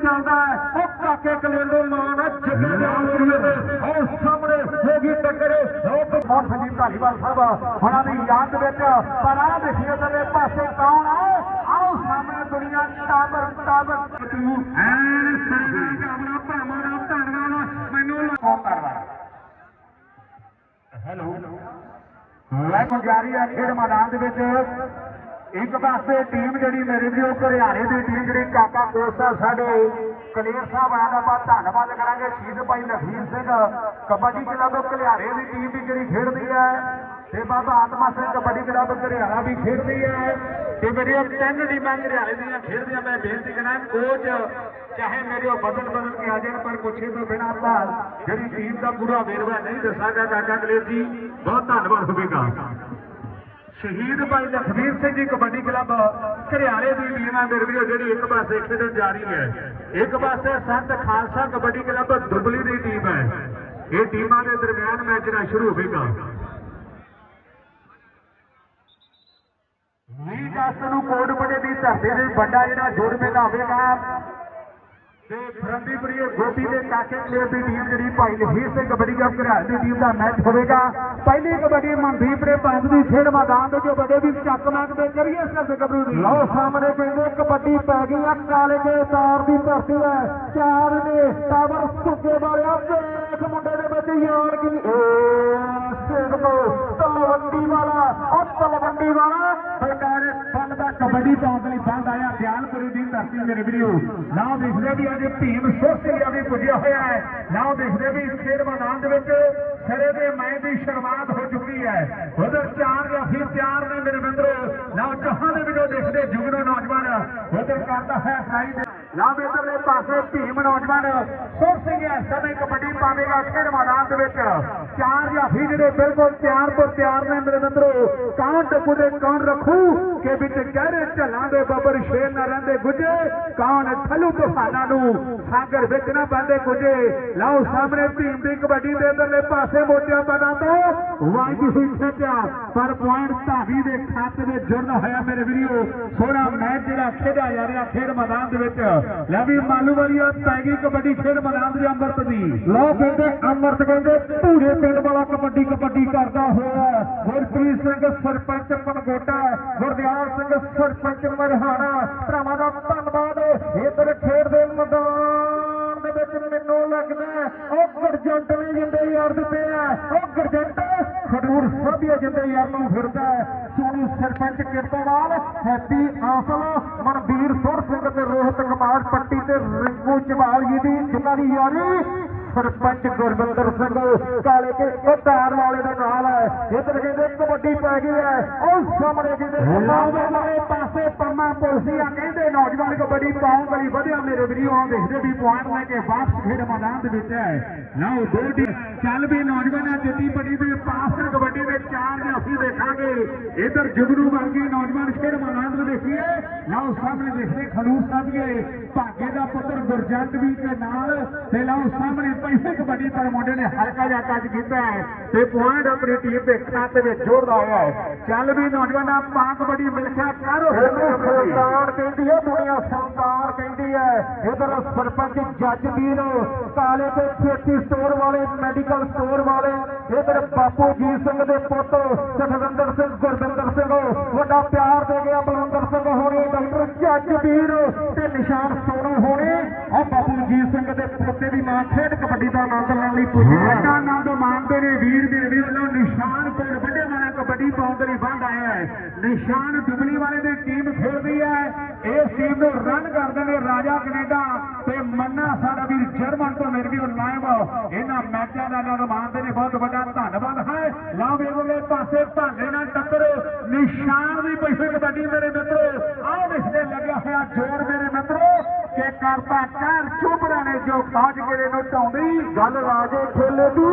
ਚੱਲਦਾ ਹੈ ਉਹ ਕਾਕੇ ਕਲੇਂਡੋ ਮਾਨ ਜੱਗੇ ਦੇ ਆਉਂਦੇ ਉਹ ਸਾਹਮਣੇ ਹੋ ਗਈ ਟੱਕਰ ਉਹ ਬਹੁਤ ਸੰਜੀਤ ਧਾਲੀਵਾਲ ਸਾਹਿਬ ਉਹਨਾਂ ਦੀ ਯਾਦ ਵਿੱਚ ਪਰ ਆ ਦੇਖੀਏ ਤੇ ਪਾਸੇ ਕੌਣ ਆ ਆਓ ਸਾਹਮਣੇ ਦੁਨੀਆ ਟਾਵਰ ਟਾਵਰ ਤੂੰ ਐਨ ਸਰਦਾ ਆਪਣਾ ਭਰਾਵਾਂ ਦਾ ਧੰਨਵਾਦ ਮੈਨੂੰ ਕੌਣ ਕਰਦਾ ਹੈਲੋ ਲੈ ਜਾਰੀ ਹੈ ਖੇਡ ਮੈਦਾਨ ਦੇ ਵਿੱਚ ਇੱਕ ਪਾਸੇ ਟੀਮ ਜਿਹੜੀ ਮੇਰੇ ਵੀ, ਉਹ ਘਰਿਆਣੇ ਦੀ ਟੀਮ ਜਿਹੜੀ ਕਾਕਾ ਕੋਸਾ ਸਾਡੇ ਕਲੀਅਰ ਸਾਹਿਬ ਆਇਆ ਦਾ ਆਪਾਂ ਧੰਨਵਾਦ ਕਰਾਂਗੇ ਸ਼ਹੀਦ ਭਾਈ ਲਖਵੀਰ ਸਿੰਘ, ਕਬੱਡੀ ਕਲੱਬ ਘਲਿਆਰੇ ਦੀ ਟੀਮ ਵੀ ਜਿਹੜੀ ਖੇਡਦੀ ਹੈ ਤੇ ਬਾਬਾ ਆਤਮਾ ਸਿੰਘ ਕਬੱਡੀ ਕਲੱਬ ਘਰਿਆਣਾ ਵੀ ਖੇਡਦੀ ਹੈ ਤੇ ਮੇਰੀਆਂ ਤਿੰਨ ਟੀਮਾਂ ਘਰਿਆਲੇ ਦੀਆਂ ਖੇਡਦੀਆਂ, ਮੈਂ ਬੇਨਤੀ ਕਰਾਂ ਕੋਚ ਚਾਹੇ ਮੇਰੇ ਉਹ ਬਦਲ ਬਦਲ ਕੇ ਆ ਜਾਣ, ਪਰ ਪੁੱਛੇ ਤੋਂ ਬਿਨਾਂ ਆਪਾਂ ਜਿਹੜੀ ਟੀਮ ਦਾ ਪੂਰਾ ਵੇਰਵਾ ਨਹੀਂ ਦੱਸਾਂਗਾ, ਕਾਕਾ ਕਲੇਰ ਜੀ, ਬਹੁਤ ਧੰਨਵਾਦ ਹੋਵੇਗਾ। ਸ਼ਹੀਦ ਭਾਈ ਲਖਵੀਰ ਸਿੰਘ ਜੀ ਕਬੱਡੀ ਕਲੱਬ ਘਰਿਆਲੇ ਦੀ ਟੀਮ ਹੈ ਵੀਰੋ, ਜਿਹੜੀ ਇੱਕ ਪਾਸੇ ਖੇਡਣ ਜਾ ਰਹੀ ਹੈ। ਇੱਕ ਪਾਸੇ ਸੰਤ ਖਾਲਸਾ ਕਬੱਡੀ ਕਲੱਬ ਦੁਬਲੀ ਦੀ ਟੀਮ ਹੈ। ਇਹ ਟੀਮਾਂ ਦੇ ਦਰਮਿਆਨ ਮੈਚ ਜਿਹੜਾ ਸ਼ੁਰੂ ਹੋਵੇਗਾ 20 ਅਗਸਤ ਨੂੰ ਕੋਟਪੜੇ ਦੀ ਧਰਤੀ ਦੇ ਵੱਡਾ ਜਿਹੜਾ ਜੋੜ ਮੇਲਾ ਹੋਵੇਗਾ ਤੇ ਫਰੰਦੀਪੁਰੀ ਗੋਪੀ ਦੇ ਕਾਕੇ ਕਲੇਰ ਦੀ ਟੀਮ ਜਿਹੜੀ ਭਾਈ ਲਹੀਰ ਸਿੰਘ ਕਬੱਡੀ ਕੱਪ ਘਰਾਲ ਦੀ ਟੀਮ ਦਾ ਮੈਚ ਹੋਵੇਗਾ। ਪਹਿਲੀ ਕਬੱਡੀ ਮਨਦੀਪ ਨੇ ਪੰਜ ਦੀ ਖੇਡ ਮੈਦਾਨ ਦੇ ਜੋ ਵੱਡੇ ਵੀ ਚੱਕ ਮੰਗਦੇ ਕਰੀਏ ਇਸ ਗੱਭਰੂ ਦੀ। ਲਓ ਸਾਹਮਣੇ ਕਹਿੰਦੇ ਕਬੱਡੀ ਪੈ ਗਈ ਆ, ਕਾਲੇ ਦੇ ਤਾਰ ਦੀ ਧਰਤੀ ਹੈ। ਚਾਰ ਨੇ ਟਾਵਰ ਸੁੱਕੇ ਵਾਲਿਆ ਦੇਖ ਮੁੰਡੇ ਦੇ ਵਿੱਚ ਯਾਰ ਕੀ ਸਿੰਘ ਤੋਂ, ਤਲਵੰਡੀ ਵਾਲਾ, ਉਹ ਤਲਵੰਡੀ ਵਾਲਾ। ਸਰਕਾਰ ਫੰਡ ਦਾ ਕਬੱਡੀ ਪਾਉਣ ਲਈ ਬੰਦ ਆਇਆ ਧਿਆਨਪੁਰੀ ਦੀ ਧਰਤੀ ਮੇਰੇ ਵੀਰੋ। ਨਾ ਦੇਖਦੇ ਵੀ ਅੱਜ ਭੀਮ ਸੋਸਿਆ ਵੀ ਪੁੱਜਿਆ ਹੋਇਆ ਹੈ। ਨਾ ਦੇਖਦੇ ਵੀ ਖੇਡ ਮੈਦਾਨ ਦੇ ਵਿੱਚ ਸਿਰੇ ਦੇ ਮੈਂ ਦੀ ਸ਼ੁਰੂਆਤ ਹੋ ਚੁੱਕੀ ਹੈ। ਉਧਰ ਚਾਰ ਜਾਂ ਫਿਰ ਚਾਰ ਨੇ ਮੇਰੇ ਮਿੱਤਰੋ। ਨਾ ਜਹਾਂ ਦੇ ਵਿੱਚੋਂ ਦੇਖਦੇ ਜੁਗਨੋ ਨੌਜਵਾਨ। ਉਧਰ ਕਰਦਾ ਹੈ ਫਰਾਈ ਦੇ ਨਾ ਇਧਰਲੇ ਪਾਸੇ ਭੀਮ ਨੌਜਵਾਨ ਸੁਰ ਸਿੰਘ ਇਸ ਸਮੇਂ ਕਬੱਡੀ ਪਾਵੇਗਾ ਖੇਡ ਮੈਦਾਨ ਦੇ ਵਿੱਚ। ਚਾਰ ਜਾਂ ਜਿਹੜੇ ਬਿਲਕੁਲ ਤਿਆਰ ਤੋਂ ਤਿਆਰ ਨੇ ਮੇਰੇ ਮਿੱਤਰੋ ਕੌਣ ਟੱਪੂ ਦੇ ਕੌਣ ਰੱਖੂ? ਕਿ ਵਿੱਚ ਗਹਿਰੇ ਝੱਲਾਂ ਦੇ ਬੱਬਰ ਸ਼ੇਰ ਨਾ ਰਹਿੰਦੇ ਗੁੱਜੇ, ਕੌਣ ਠੱਲੂ ਤੂਫਾਨਾਂ ਨੂੰ ਸਾਗਰ ਵਿੱਚ ਨਾ ਬੰਦੇ ਗੁੱਜੇ? ਲਓ ਸਾਹਮਣੇ ਭੀਮ ਦੀ ਕਬੱਡੀ ਦੇ ਇਧਰਲੇ ਪਾਸੇ ਮੋਟਿਆ ਪਨਾ ਤੋਂ ਵਾਂਗੀ ਹੋਈ ਖੇਡਿਆ ਪਰ ਪੁਆਇੰਟ ਧਾਵੀ ਦੇ ਖਾਤੇ ਦੇ ਜੁੜਦਾ ਹੋਇਆ ਮੇਰੇ ਵੀਰੋ, ਸੋਹਣਾ ਮੈਚ ਜਿਹੜਾ ਖੇਡਿਆ ਜਾ ਰਿਹਾ ਖੇਡ ਮੈਦਾਨ ਦੇ ਵਿੱਚ। ਲੈ ਵੀ ਮਾਲੂ ਵਾਲੀਆ ਪੈ ਗਈ ਕਬੱਡੀ ਖੇਡ ਮੈਦਾਨ ਦੇ ਅੰਮ੍ਰਿਤ ਦੀ। ਲੋ ਕਹਿੰਦੇ ਅੰਮ੍ਰਿਤ ਕਹਿੰਦੇ ਧੂੜੇ ਪਿੰਡ ਵਾਲਾ ਕਬੱਡੀ ਕਬੱਡੀ ਕਰਦਾ ਹੋਇਆ ਗੁਰਪ੍ਰੀਤ ਸਿੰਘ ਸਰਪੰਚ ਪਨਗੋਟਾ ਗੁਰਦਿਆਲ ਸਿੰਘ ਸਰਪੰਚ ਮਰਹਾਣਾ, ਭਰਾਵਾਂ ਦਾ ਧੰਨਵਾਦ। ਇਧਰ ਖੇਡ ਦੇ ਮੈਦਾਨ ਦੇ ਵਿੱਚ ਮੈਨੂੰ ਲੱਗਦਾ ਉਹ ਗਰਜੰਟ ਵੀ ਜਿੰਦੇ ਯਾਰ ਦਿੱਤੇ ਆ। ਉਹ ਗਰਜੰਟ ਖਡੂਰ ਸਾਧੀਆ ਜਿੰਦੇ ਯਾਰ ਨੂੰ ਫਿਰਦਾ ਹੈ। ਸੋਨੂ ਸਰਪੰਚ ਕਿਰਤੋਵਾਲ, ਹੈਪੀ ਆਸਲ ਮਨਵੀਰ ਸੁਰ ਸਿੰਘ ਤੇ ਰੋਹਿਤ ਕੁਮਾਰ ਪੱਟੀ ਤੇ ਰਿੰਕੂ ਚਵਾਲ ਜੀ ਦੀ ਜਿਨ੍ਹਾਂ ਦੀ ਯਾਰੀ ਸਰਪੰਚ ਗੁਰਵਿੰਦਰ ਸਿੰਘ ਕਾਲੇ ਕੇ ਉਤਾਰ ਵਾਲੇ ਦੇ ਨਾਲ ਹੈ। ਇਧਰ ਕਹਿੰਦੇ ਕਬੱਡੀ ਪੈ ਗਈ ਹੈ। ਉਹ ਸਾਹਮਣੇ ਕਹਿੰਦੇ ਲਾਵੇ ਪਾਸੇ ਪੰਮਾ ਪੁਲਸੀਆ ਕਹਿੰਦੇ ਨੌਜਵਾਨ ਕਬੱਡੀ ਪਾਉਣ ਲਈ ਵਧਿਆ। ਮੇਰੇ ਵੀਰੋ ਆਹ ਦੇਖਦੇ ਵੀ ਪੁਆਇੰਟ ਲੈ ਕੇ ਵਾਪਸ ਖੇਡ ਮੈਦਾਨ ਦੇ ਵਿੱਚ ਹੈ। ਲਓ ਦੋ ਟੀ ਚੱਲ ਵੀ ਨੌਜਵਾਨਾਂ ਜਿੱਤੀ ਪੜੀ ਦੇ ਪਾਸ ਕਬੱਡੀ ਦੇ ਚਾਰ ਦੇ ਅਸੀਂ ਦੇਖਾਂਗੇ। ਇਧਰ ਜੁਗਨੂ ਵਰਗੇ ਨੌਜਵਾਨ ਖੇਡ ਮੈਦਾਨ ਦੇ ਦੇਖੀਏ। ਲਓ ਸਾਹਮਣੇ ਦੇਖਦੇ ਖਲੂਸ ਸਾਧੀਏ ਭਾਗੇ ਦਾ ਪੁੱਤਰ ਗੁਰਜੰਟ ਵੀ ਦੇ ਨਾਲ। ਤੇ ਲਓ ਸਾਹਮਣੇ ਪੈਸੇ ਕਬੱਡੀ ਪਰ ਮੁੰਡੇ ਨੇ ਹਲਕਾ ਜਿਹਾ ਟੱਚ ਕੀਤਾ ਹੈ ਤੇ ਪੁਆਇੰਟ ਆਪਣੀ ਟੀਮ ਦੇ ਖਾਤੇ ਵਿੱਚ ਜੋੜਦਾ ਹੋਇਆ ਹੈ। ਚੱਲ ਵੀ ਨੌਜਵਾਨਾਂ ਪਾ ਕਬੱਡੀ ਮਿਲਖਿਆ ਕਰੋ। ਸਰਕਾਰ ਕਹਿੰਦੀ ਹੈ ਦੁਨੀਆ ਸਰਕਾਰ ਕਹਿੰਦੀ ਹੈ। ਇਧਰ ਸਰਪੰਚ ਜੱਜ ਵੀਰ ਕਾਲੇ ਤੇ ਖੇਤੀ ਸਟੋਰ ਵਾਲੇ ਮੈਡੀਕਲ ਸਟੋਰ ਵਾਲੇ ਇਧਰ ਬਾਪੂ ਜੀ ਸਿੰਘ ਦੇ ਪੁੱਤ ਸਖਵਿੰਦਰ ਸਿੰਘ ਗੁਰਵਿੰਦਰ ਸਿੰਘ ਵੱਡਾ ਪਿਆਰ ਦੇ ਗਿਆ ਬਲਵੰਦਰ ਸਿੰਘ ਹੋਣੀ ਡਾਕਟਰ ਜੱਜ ਵੀਰ ਤੇ ਨਿਸ਼ਾਨ ਸੋਨੂ ਹੋਣੀ। ਆ ਬਾਪੂ ਜੀ ਸਿੰਘ ਦੇ ਪੋਤੇ ਦੀ ਮਾਂ ਖੇਡ ਕਬੱਡੀ ਦਾ ਆਨੰਦ ਲੈਣ ਲਈ ਪੁੱਜੀ ਵੱਡਾ ਆਨੰਦ ਮਾਣਦੇ ਨੇ ਵੀਰ ਦੇ ਵੀਰ ਵੱਲੋਂ ਨਿਸ਼ਾਨ ਕੋਲ ਵੱਡੇ ਵਾਲਾ ਕਬੱਡੀ ਪਾਉਣ ਦੇ ਲਈ ਬੰਦ ਆਇਆ ਹੈ। ਨਿਸ਼ਾਨ ਦੁਬਲੀ ਵਾਲੇ ਦੀ ਟੀਮ ਖੇਡਦੀ ਹੈ। ਇਸ ਟੀਮ ਨੂੰ ਰਨ ਕਰਦੇ ਨੇ ਰਾਜਾ ਕੈਨੇਡਾ ਤੇ ਮੰਨਾ ਸਾਡਾ ਵੀਰ ਜਰਮਨ ਤੋਂ ਮੇਰੇ ਵੀਰ ਲਾਈਵ ਇਹਨਾਂ ਮੈਚਾਂ ਦਾ ਆਨੰਦ ਮਾਣਦੇ ਨੇ। ਬਹੁਤ ਵੱਡਾ ਧੰਨਵਾਦ ਹੈ। ਲਓ ਵੇਰੋਲੇ ਪਾਸੇ ਭਾਂਗੇ ਨਾਲ ਟੱਕਰ। ਨਿਸ਼ਾਨ ਦੀ ਪੈਸੇ ਕਬੱਡੀ ਮੇਰੇ ਮਿੱਤਰੋ। ਆਹ ਦੇਖਦੇ ਲੱਗਿਆ ਹੋਇਆ ਜੋਰ ਕਿ ਕਰਤਾ ਕਰ ਚੁਬਰਾ ਨੇ ਜੋ ਖਾਜ ਕੇ ਨੂੰ ਢਾਉਂਦੀ। ਗੱਲ ਰਾਜੇ ਖੇਲੇ ਦੀ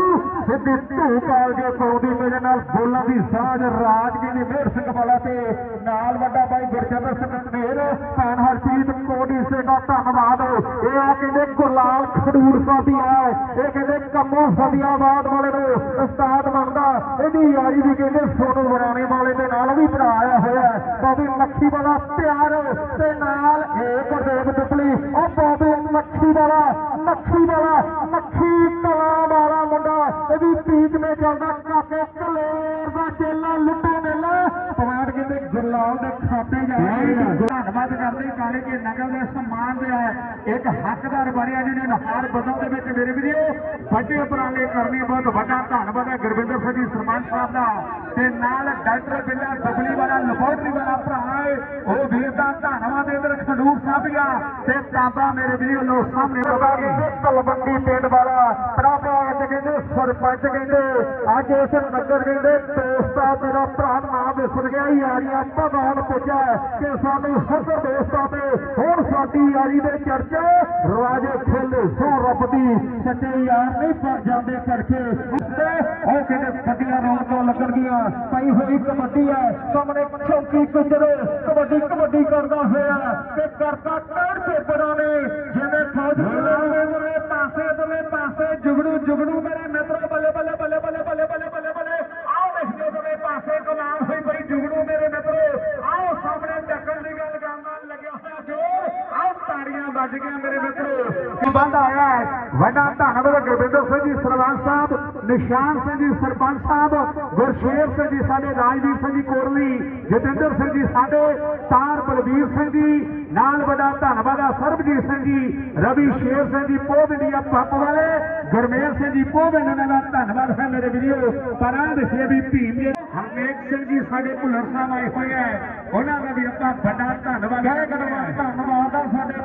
ਸਿੱਧੀ ਧੂ ਕਾਲ ਜੇ ਪਾਉਂਦੀ, ਮੇਰੇ ਨਾਲ ਬੋਲਾਂ ਦੀ ਸਾਜ ਰਾਜ ਜੀ ਦੀ ਮੇਰ ਸਿੰਘ ਵਾਲਾ ਤੇ ਨਾਲ ਵੱਡਾ ਬਾਈ ਗੁਰਜੰਦਰ ਸਿੰਘ ਮੇਰ ਭੈਣ ਹਰਪ੍ਰੀਤ ਬਹੁਤ ਦਾ ਧੰਨਵਾਦ। ਇਹ ਆ ਕਹਿੰਦੇ ਗੁਰਲਾਲ ਖਡੂਰ ਸਾਹਿਬੀ ਹੈ ਇਹ ਕਹਿੰਦੇ ਕੰਮੋਂ ਫਤਿਆਬਾਦ ਵਾਲੇ ਨੂੰ ਉਸਤਾਦ ਬਣਦਾ। ਇਹਦੀ ਯਾਰੀ ਵੀ ਕਹਿੰਦੇ ਫੋਟੋ ਬਣਾਉਣੇ ਵਾਲੇ ਦੇ ਨਾਲ ਵੀ ਬਣਾਇਆ ਹੋਇਆ ਬਾਬੀ ਮੱਖੀ ਵਾਲਾ ਪਿਆਰ ਤੇ ਨਾਲ ਇਹ ਗੁਰਦੇਵ ਦੁਪਲੀ ਉਹ ਬਾਬੀ ਮੱਖੀ ਵਾਲਾ ਮੱਖੀ ਵਾਲਾ ਮੱਖੀ ਕਲਾ ਵਾਲਾ ਮੁੰਡਾ। ਇਹਦੀ ਪੀਚ ਨੇ ਚੱਲਦਾ ਕਾਕੇ ਕਲੇਰ ਦਾ ਚੇਲਾ ਲੁੱਟੋ ਗੁਰਲਾਲ ਦੇ ਖਾਤੇ ਜਾ ਧੰਨਵਾਦ ਕਰਦੇ ਕਾਲੇ ਕੇ ਨਗਰ ਦੇ ਸਨਮਾਨ ਦੇ ਹੈ ਇੱਕ ਹੱਕਦਾਰ ਬਣਿਆ ਜਿਹਨੇ ਨਹਾਰ ਬਦਲ ਦੇ ਵਿੱਚ ਮੇਰੇ ਵੀਡੀਓ ਵੱਡੇ ਉਪਰਾਲੇ ਕਰਨੇ ਬਹੁਤ ਵੱਡਾ ਧੰਨਵਾਦ ਹੈ ਗੁਰਵਿੰਦਰ ਸਿੰਘ ਜੀ ਸਰਪੰਚ ਸਾਹਿਬ ਦਾ। ਤੇ ਨਾਲ ਡਾਕਟਰ ਬਿੱਲਾ ਬਬਲੀ ਵਾਲਾ ਲੈਬੋਰਟਰੀ ਵਾਲਾ ਭਰਾ ਹੈ। ਉਹ ਵੀਰ ਦਾ ਧੰਨਵਾਦ ਇਧਰ ਖਡੂਰ ਸਾਹਿਬੀਆ ਤੇ ਤਾਬਾ ਮੇਰੇ ਵੀਡੀਓ ਲੋ ਸਾਹਮਣੇ ਤਲਵੰਡੀ ਪਿੰਡ ਵਾਲਾ ਪ੍ਰਾਪਾ ਅੱਜ ਕਹਿੰਦੇ ਸਰਪੰਚ ਕਹਿੰਦੇ ਅੱਜ ਇਸ ਨਗਰ ਕਹਿੰਦੇ ਦੋਸਤਾ ਮੇਰਾ ਭਰਾ ਨਾਮ ਵਿਸਰ ਗਿਆ ਯਾਰੀਆਂ ਭਗਵਾਨ ਪੁੱਜਾ ਕਿ ਸਾਨੂੰ ਹਸਰ ਦੋਸਤਾਂ ਤੇ ਹੁਣ ਸਾਡੀ ਯਾਰੀ ਦੇ ਚਰਚੇ ਰਵਾਜੇ ਖੇਲੇ ਸੋ ਰੱਬ ਦੀ ਸੱਚੇ ਯਾਰ ਨਹੀਂ ਪਰ ਜਾਂਦੇ ਕਰਕੇ ਤੇ ਉਹ ਕਹਿੰਦੇ ਫੱਟੀਆਂ ਰੋਣ ਤੋਂ ਲੱਗਣਗੀਆਂ ਪਈ ਹੋਈ ਕਬੱਡੀ ਹੈ ਸਾਹਮਣੇ ਚੌਕੀ ਕੁਚਰੇ ਕਬੱਡੀ ਕਬੱਡੀ ਕਰਦਾ ਹੋਇਆ ਤੇ ਕਰਤਾ ਟੜ ਪੇਪਰਾਂ ਨੇ। ਜਿਵੇਂ ਫੌਜ ਦੇ ਪਾਸੇ ਦੋਵੇਂ ਪਾਸੇ ਜੁਗੜੂ ਜੁਗੜੂ ਤਾੜੀਆਂ ਵੱਜ ਗਈਆਂ ਮੇਰੇ ਮਿੱਤਰੋ ਬੰਦ ਆਇਆ ਹੈ ਵੱਡਾ ਧੰਨਵਾਦ ਗੁਰਵਿੰਦਰ ਸਿੰਘ ਜੀ ਸਰਵੰਸ ਸਾਹਿਬ ਨਿਸ਼ਾਨ ਸਿੰਘ ਜੀ ਸਰਪੰਚ ਸਾਹਿਬ ਗੁਰਸ਼ੇਰ ਸਿੰਘ ਜੀ ਸਾਡੇ ਰਾਜਵੀਰ ਸਿੰਘ ਜੀ ਕੋਰਲੀ ਜਤਿੰਦਰ ਸਿੰਘ ਜੀ ਸਾਡੇ ਤਾਰ ਬਲਬੀਰ ਸਿੰਘ ਜੀ ਨਾਲ ਵੱਡਾ ਧੰਨਵਾਦ ਆ ਸਰਬਜੀਤ ਸਿੰਘ ਜੀ ਰਵੀ ਸ਼ੇਰ ਸਿੰਘ ਜੀ ਪੋਹ ਇੰਡੀਆ ਪੱਪ ਵਾਲੇ ਗੁਰਮੇਲ ਸਿੰਘ ਜੀ ਪੋਹ ਇਹਨਾਂ ਦਾ ਧੰਨਵਾਦ ਹੈ ਮੇਰੇ ਵੀਡੀਓ ਪਰ ਆ ਦੇਖੀਏ ਵੀ ਭੀਮ ਜੀ ਹਰਮੇਕ ਸਿੰਘ ਜੀ ਸਾਡੇ ਭੁੱਲਰ ਸਾਹਿਬ ਆਏ ਹੋਏ ਆ ਉਹਨਾਂ ਦਾ ਵੀ ਆਪਾਂ ਵੱਡਾ ਧੰਨਵਾਦ ਕਰਦੇ ਹਾਂ ਧੰਨਵਾਦ ਆ ਸਾਡੇ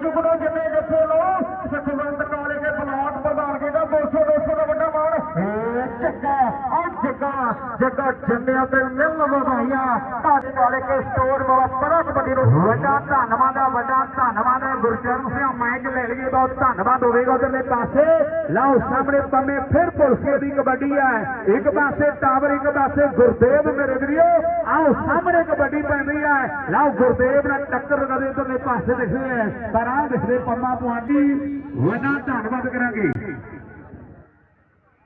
Cukup aja meja polo, sekumang teko ਆ ਜੱਗਾ ਜੱਗਾ ਤੇ ਮਿਲਣ ਵਧਾਈਆਂ, ਤੁਹਾਡੇ ਵਾਲੇ ਕੇ ਸਟੋਰ ਵਾਲਾ ਬੜਾ ਕਬੱਡੀ ਨੂੰ ਵੱਡਾ, ਧੰਨਵਾਦ ਆ ਵੱਡਾ, ਧੰਨਵਾਦ ਹੈ ਗੁਰਚਰਨ ਸਿੰਘ ਮੈਚ ਲੈ ਲਈਏ, ਬਹੁਤ ਧੰਨਵਾਦ ਹੋਵੇਗਾ ਉਧਰਲੇ ਪਾਸੇ। ਲਓ, ਸਾਹਮਣੇ ਪੰਮੇ, ਫਿਰ ਪੁਲਸੀਏ ਦੀ ਕਬੱਡੀ ਹੈ। ਇੱਕ ਪਾਸੇ ਟਾਵਰ, ਇੱਕ ਪਾਸੇ ਗੁਰਦੇਵ, ਮੇਰੇ ਵੀਰੋ। ਆਓ, ਸਾਹਮਣੇ ਕਬੱਡੀ ਪੈਂਦੀ ਹੈ। ਲਓ, ਗੁਰਦੇਵ ਨਾਲ ਟੱਕਰ ਕਦੇ ਉਧਰਲੇ ਪਾਸੇ ਦਿਖਦੇ ਹੈ। ਪਰ ਆਹ ਦਿਖਦੇ ਪੰਮਾ ਪੁਆਂਡੀ ਵੱਡਾ ਧੰਨਵਾਦ ਕਰਾਂਗੇ।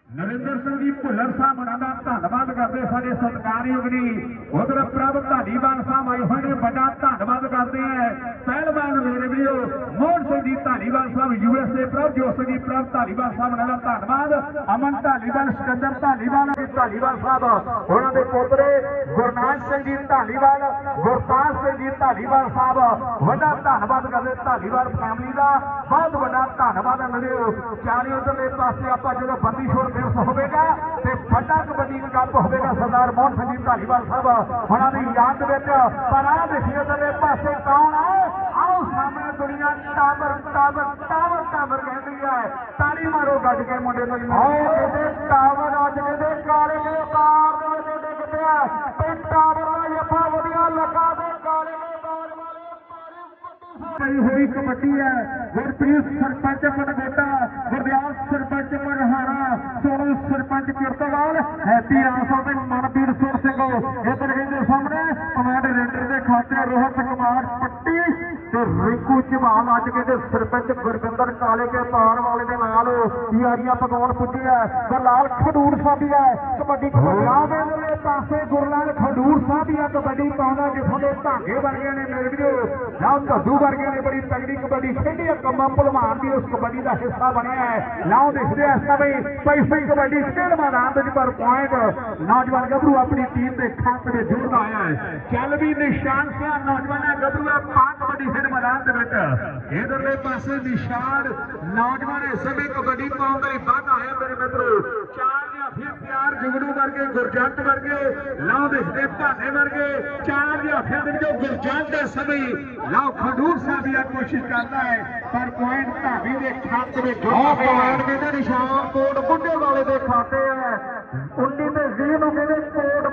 ਨਰਿੰਦਰ ਸਿੰਘ ਜੀ ਭੁੱਲਰ ਸਾਹਿਬ ਉਹਨਾਂ ਦਾ ਧੰਨਵਾਦ ਕਰਦੇ ਸਾਡੇ ਸਤਿਕਾਰਯੋਗ ਨੇ। ਉਧਰ ਪ੍ਰਭ ਧਾਲੀਵਾਲ ਸਾਹਿਬ ਆਏ ਹੋਏ ਨੇ, ਵੱਡਾ ਧੰਨਵਾਦ ਕਰਦੇ ਆ ਪਹਿਲਵਾਨ ਮੇਰੇ ਵੀਰੋ, ਮੋਹਨ ਸਿੰਘ ਜੀ ਧਾਲੀਵਾਲ ਸਾਹਿਬ ਯੂਐਸਏ ਪ੍ਰਭ ਜੋਤ ਸਿੰਘ ਜੀ ਪ੍ਰਭ ਧਾਲੀਵਾਲ ਸਾਹਿਬ ਉਹਨਾਂ ਦਾ ਧੰਨਵਾਦ। ਅਮਨ ਧਾਲੀਵਾਲ ਸਿਕੰਦਰ ਧਾਲੀਵਾਲ ਜੀ ਧਾਲੀਵਾਲ ਸਾਹਿਬ, ਉਹਨਾਂ ਦੇ ਪੋਤਰੇ ਗੁਰਨਾਜ ਸਿੰਘ ਜੀ ਧਾਲੀਵਾਲ ਗੁਰਦਾਸ ਸਿੰਘ ਜੀ ਧਾਲੀਵਾਲ ਸਾਹਿਬ, ਵੱਡਾ ਧੰਨਵਾਦ ਕਰਦੇ ਧਾਲੀਵਾਲ ਫੈਮਿਲੀ ਦਾ, ਬਹੁਤ ਵੱਡਾ ਧੰਨਵਾਦ ਹੈ ਮੇਰੇ ਚਾਰੇ ਉਧਰਲੇ ਪਾਸੇ ਆਪਾਂ ਜਦੋਂ ਬੰਦੀ ਛੋੜ ਦਿਵਸ ਹੋਵੇਗਾ ਤੇ ਵੱਡਾ ਕਬੱਡੀ ਕੱਪ ਹੋਵੇਗਾ ਸਰਦਾਰ ਮੋਹਨ ਸਿੰਘ ਜੀ ਧਾਲੀਵਾਲ ਸਾਹਿਬ, ਉਹਨਾਂ ਦੀ ਯਾਦ ਵਿੱਚ, ਪਰ ਆਹ ਦੇਖੀਏ ਉਧਰਲੇ ਪਾਸੇ ਕੌਣ ਆ ਆਓ ਸਾਹਮਣੇ ਦੁਨੀਆ ਟਾਵਰ ਟਾਵਰ ਟਾਵਰ ਟਾਵਰ ਕਹਿੰਦੀ ਹੈ ਤਾੜੀ ਮਾਰੋ ਗੱਜ ਕੇ ਮੁੰਡੇ ਨੂੰ ਆਓ ਕਹਿੰਦੇ ਟਾਵਰ ਅੱਜ ਕਹਿੰਦੇ ਕਾਲੇ ਦੇ ਕਾਰ ਦੇ ਵਿੱਚ ਡਿੱਗ ਪਿਆ। ਤੇ ਟਾਵਰ ਦਾ ਜੱਫਾ ਵਧੀਆ ਲੱਗਾ ਤੇ ਕਾਲੇ ਦੇ ਕਾਰ ਵਾਲੇ ਪਈ ਹੋਈ ਕਬੱਡੀ ਹੈ। ਗੁਰਪ੍ਰੀਤ ਸਰਪੰਚ ਮਨਗੋਟਾ ਗੁਰਦਿਆਲ ਸਰਪੰਚ ਮਨਹਾਰਾ ਸੋਨੂ ਸਰਪੰਚ ਕਿਰਤਵਾਲ ਹੈਪੀ ਆਸਾ ਤੇ ਮਨਵੀਰ ਸੁਰ ਸਿੰਘ। ਇਧਰ ਕਹਿੰਦੇ ਸਾਹਮਣੇ ਕਮਾਂਡ ਰੇਂਡਰ ਦੇ ਖਾਤੇ ਰੋਹਤ ਕੁਮਾਰ ਰਿੰਕੂ ਚਵਾਲ ਅੱਜ ਕਹਿੰਦੇ ਸਰਪੰਚ ਗੁਰਵਿੰਦਰ ਕਾਲੇ ਕੇ ਤਾਰ ਵਾਲੇ ਦੇ ਨਾਲ ਯਾਰੀਆਂ ਪਕਾਉਣ ਪੁੱਜੇ ਆ। ਗੁਰਲਾਲ ਖਡੂਰ ਸਾਹਿਬੀ ਹੈ ਕਬੱਡੀ ਕਬੱਡੀ। ਦੇ ਪਾਸੇ ਗੁਰਲਾਲ ਖਡੂਰ ਸਾਹਿਬੀ ਆ। ਕਬੱਡੀ ਪਾਉਂਦਾ ਜਿੱਥੋਂ ਦੇ ਧਾਗੇ ਵਰਗੇ ਨੇ ਮੇਰੇ ਵੀਰੋ ਲਾਓ ਧੱਦੂ ਵਰਗੇ ਨੇ ਬੜੀ ਤਗੜੀ ਕਬੱਡੀ ਖੇਡੀ ਆ। ਕੰਮਾਂ ਭਲਵਾਨ ਦੀ ਉਸ ਕਬੱਡੀ ਦਾ ਹਿੱਸਾ ਬਣਿਆ ਹੈ। ਲਾਓ ਦੇਖਦੇ ਆ ਪਈ ਹੋਈ ਕਬੱਡੀ ਖੇਡ ਮੈਦਾਨ ਦੇ ਵਿੱਚ ਪਰ ਪੁਆਇੰਟ ਨੌਜਵਾਨ ਗੱਭਰੂ ਆਪਣੀ ਟੀਮ ਦੇ ਖਾਤੇ ਵਿੱਚ ਜੋੜਦਾ ਆਇਆ ਹੈ। ਚੱਲ ਵੀ ਨਿਸ਼ਾਨ ਸਿਆ। ਨੌਜਵਾਨਾਂ ਗੱਭਰੂ ਆ ਪਾ ਕਬੱਡੀ ਖੇਡ ਮੈਦਾਨ ਦੇ ਵਿੱਚ। ਇਧਰਲੇ ਪਾਸੇ ਨਿਸ਼ਾਨ ਨੌਜਵਾਨ ਇਸ ਸਮੇਂ ਕਬੱਡੀ ਪਾਉਣ ਦੇ ਲਈ ਵੱਧ ਆਇਆ ਮੇਰੇ ਮਿੱਤਰੋ ਚਾਰ ਜਾਂ ਫਿਰ ਪਿਆਰ ਜੁਗੜੂ ਵਰਗੇ ਗੁਰਜੰਟ ਵਰਗੇ ਲਾਓ ਦੇਖਦੇ ਭਾਨੇ ਵਰਗੇ। ਚਾਰ ਜਾਂ ਫਿਰ ਦੇ ਵਿੱਚੋਂ ਗੁਰਜੰਟ ਇਸ ਸਮੇਂ ਲਾਓ ਖਡੂਰ ਸਾਹਿਬ ਦੀ ਕੋਸ਼ਿਸ਼ ਕਰਦਾ ਹੈ ਪਰ ਪੁਆਇੰਟ ਧਾਵੀ ਦੇ ਖਾਤੇ ਵਿੱਚ ਜੋੜਦਾ ਹੈ ਪੁਆਇੰਟ ਕਹਿੰਦੇ ਨਿਸ਼ਾਨ ਕੋਟ ਬੁੱਢੇ ਵਾਲੇ ਦੇ ਖਾਤੇ ਹੈ 19 ਤੇ 20 ਨੂੰ ਕਹਿੰਦੇ ਕੋਟ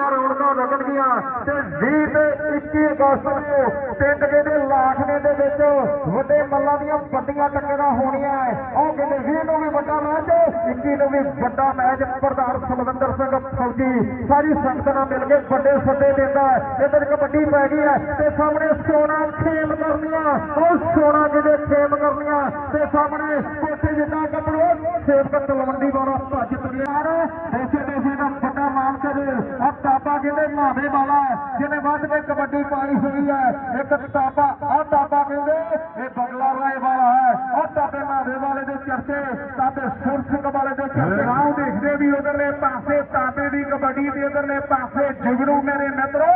ਬੁੱਢੇ ਦੇ ਵਿੱਚ ਰੌਣਕਾਂ ਲੱਗਣਗੀਆਂ ਤੇ 20 ਤੇ 21 ਅਗਸਤ ਨੂੰ ਪਿੰਡ ਦੇ ਲਾਖਨੇ ਦੇ ਵਿੱਚ ਵੱਡੇ ਮੱਲਾਂ ਦੀਆਂ ਵੱਡੀਆਂ ਟੱਕਰਾਂ ਹੋਣੀਆਂ ਉਹ ਕਹਿੰਦੇ 20 ਨੂੰ ਵੀ ਵੱਡਾ ਮੈਚ 21 ਨੂੰ ਵੀ ਵੱਡਾ ਮੈਚ। ਪ੍ਰਧਾਨ ਸੁਲਵਿੰਦਰ ਸਿੰਘ ਫੌਜੀ ਸਾਰੀ ਸੰਗਤ ਨਾਲ ਮਿਲ ਕੇ ਵੱਡੇ ਸੱਦੇ ਦਿੰਦਾ ਹੈ ਇਧਰ ਕਬੱਡੀ ਪੈ ਗਈ ਹੈ ਤੇ ਸਾਹਮਣੇ ਸੋਨਾ ਖੇਮ ਕਰਨੀਆਂ। ਉਹ ਸੋਨਾ ਜਿਹਦੇ ਖੇਮ ਕਰਨੀਆਂ ਤੇ ਸਾਹਮਣੇ ਕੋਠੇ ਜਿੱਦਾਂ ਕੱਪੜੋ, ਸੇਵਕ ਤਲਵੰਡੀ ਵਾਲਾ ਭੱਜ ਤੁਰਿਆ। ਦੇਸੇ ਦੇਸੇ ਦਾ ਦੇ ਆ ਤਾਬਾ ਕਹਿੰਦੇ ਮਾਵੇ ਵਾਲਾ ਜਿਹਨੇ ਵੱਧ ਕੇ ਕਬੱਡੀ ਪਾਈ ਹੋਈ ਹੈ। ਇੱਕ ਤਾਬਾ ਆ ਤਾਬਾ ਕਹਿੰਦੇ ਇਹ ਬੰਗਲਾ ਰਾਏ ਵਾਲਾ ਹੈ। ਉਹ ਤਾਬੇ ਮਾਵੇ ਵਾਲੇ ਦੇ ਚਰਚੇ ਤਾਬੇ ਸੁਰ ਸਿੰਘ ਵਾਲੇ ਦੇ ਚਰਚੇ। ਆਓ ਦੇਖਦੇ ਵੀ ਉਧਰਲੇ ਪਾਸੇ ਤਾਬੇ ਦੀ ਕਬੱਡੀ ਦੇ ਉਧਰਲੇ ਪਾਸੇ ਜੁਗਨੂ ਮੇਰੇ ਮਿੱਤਰੋ।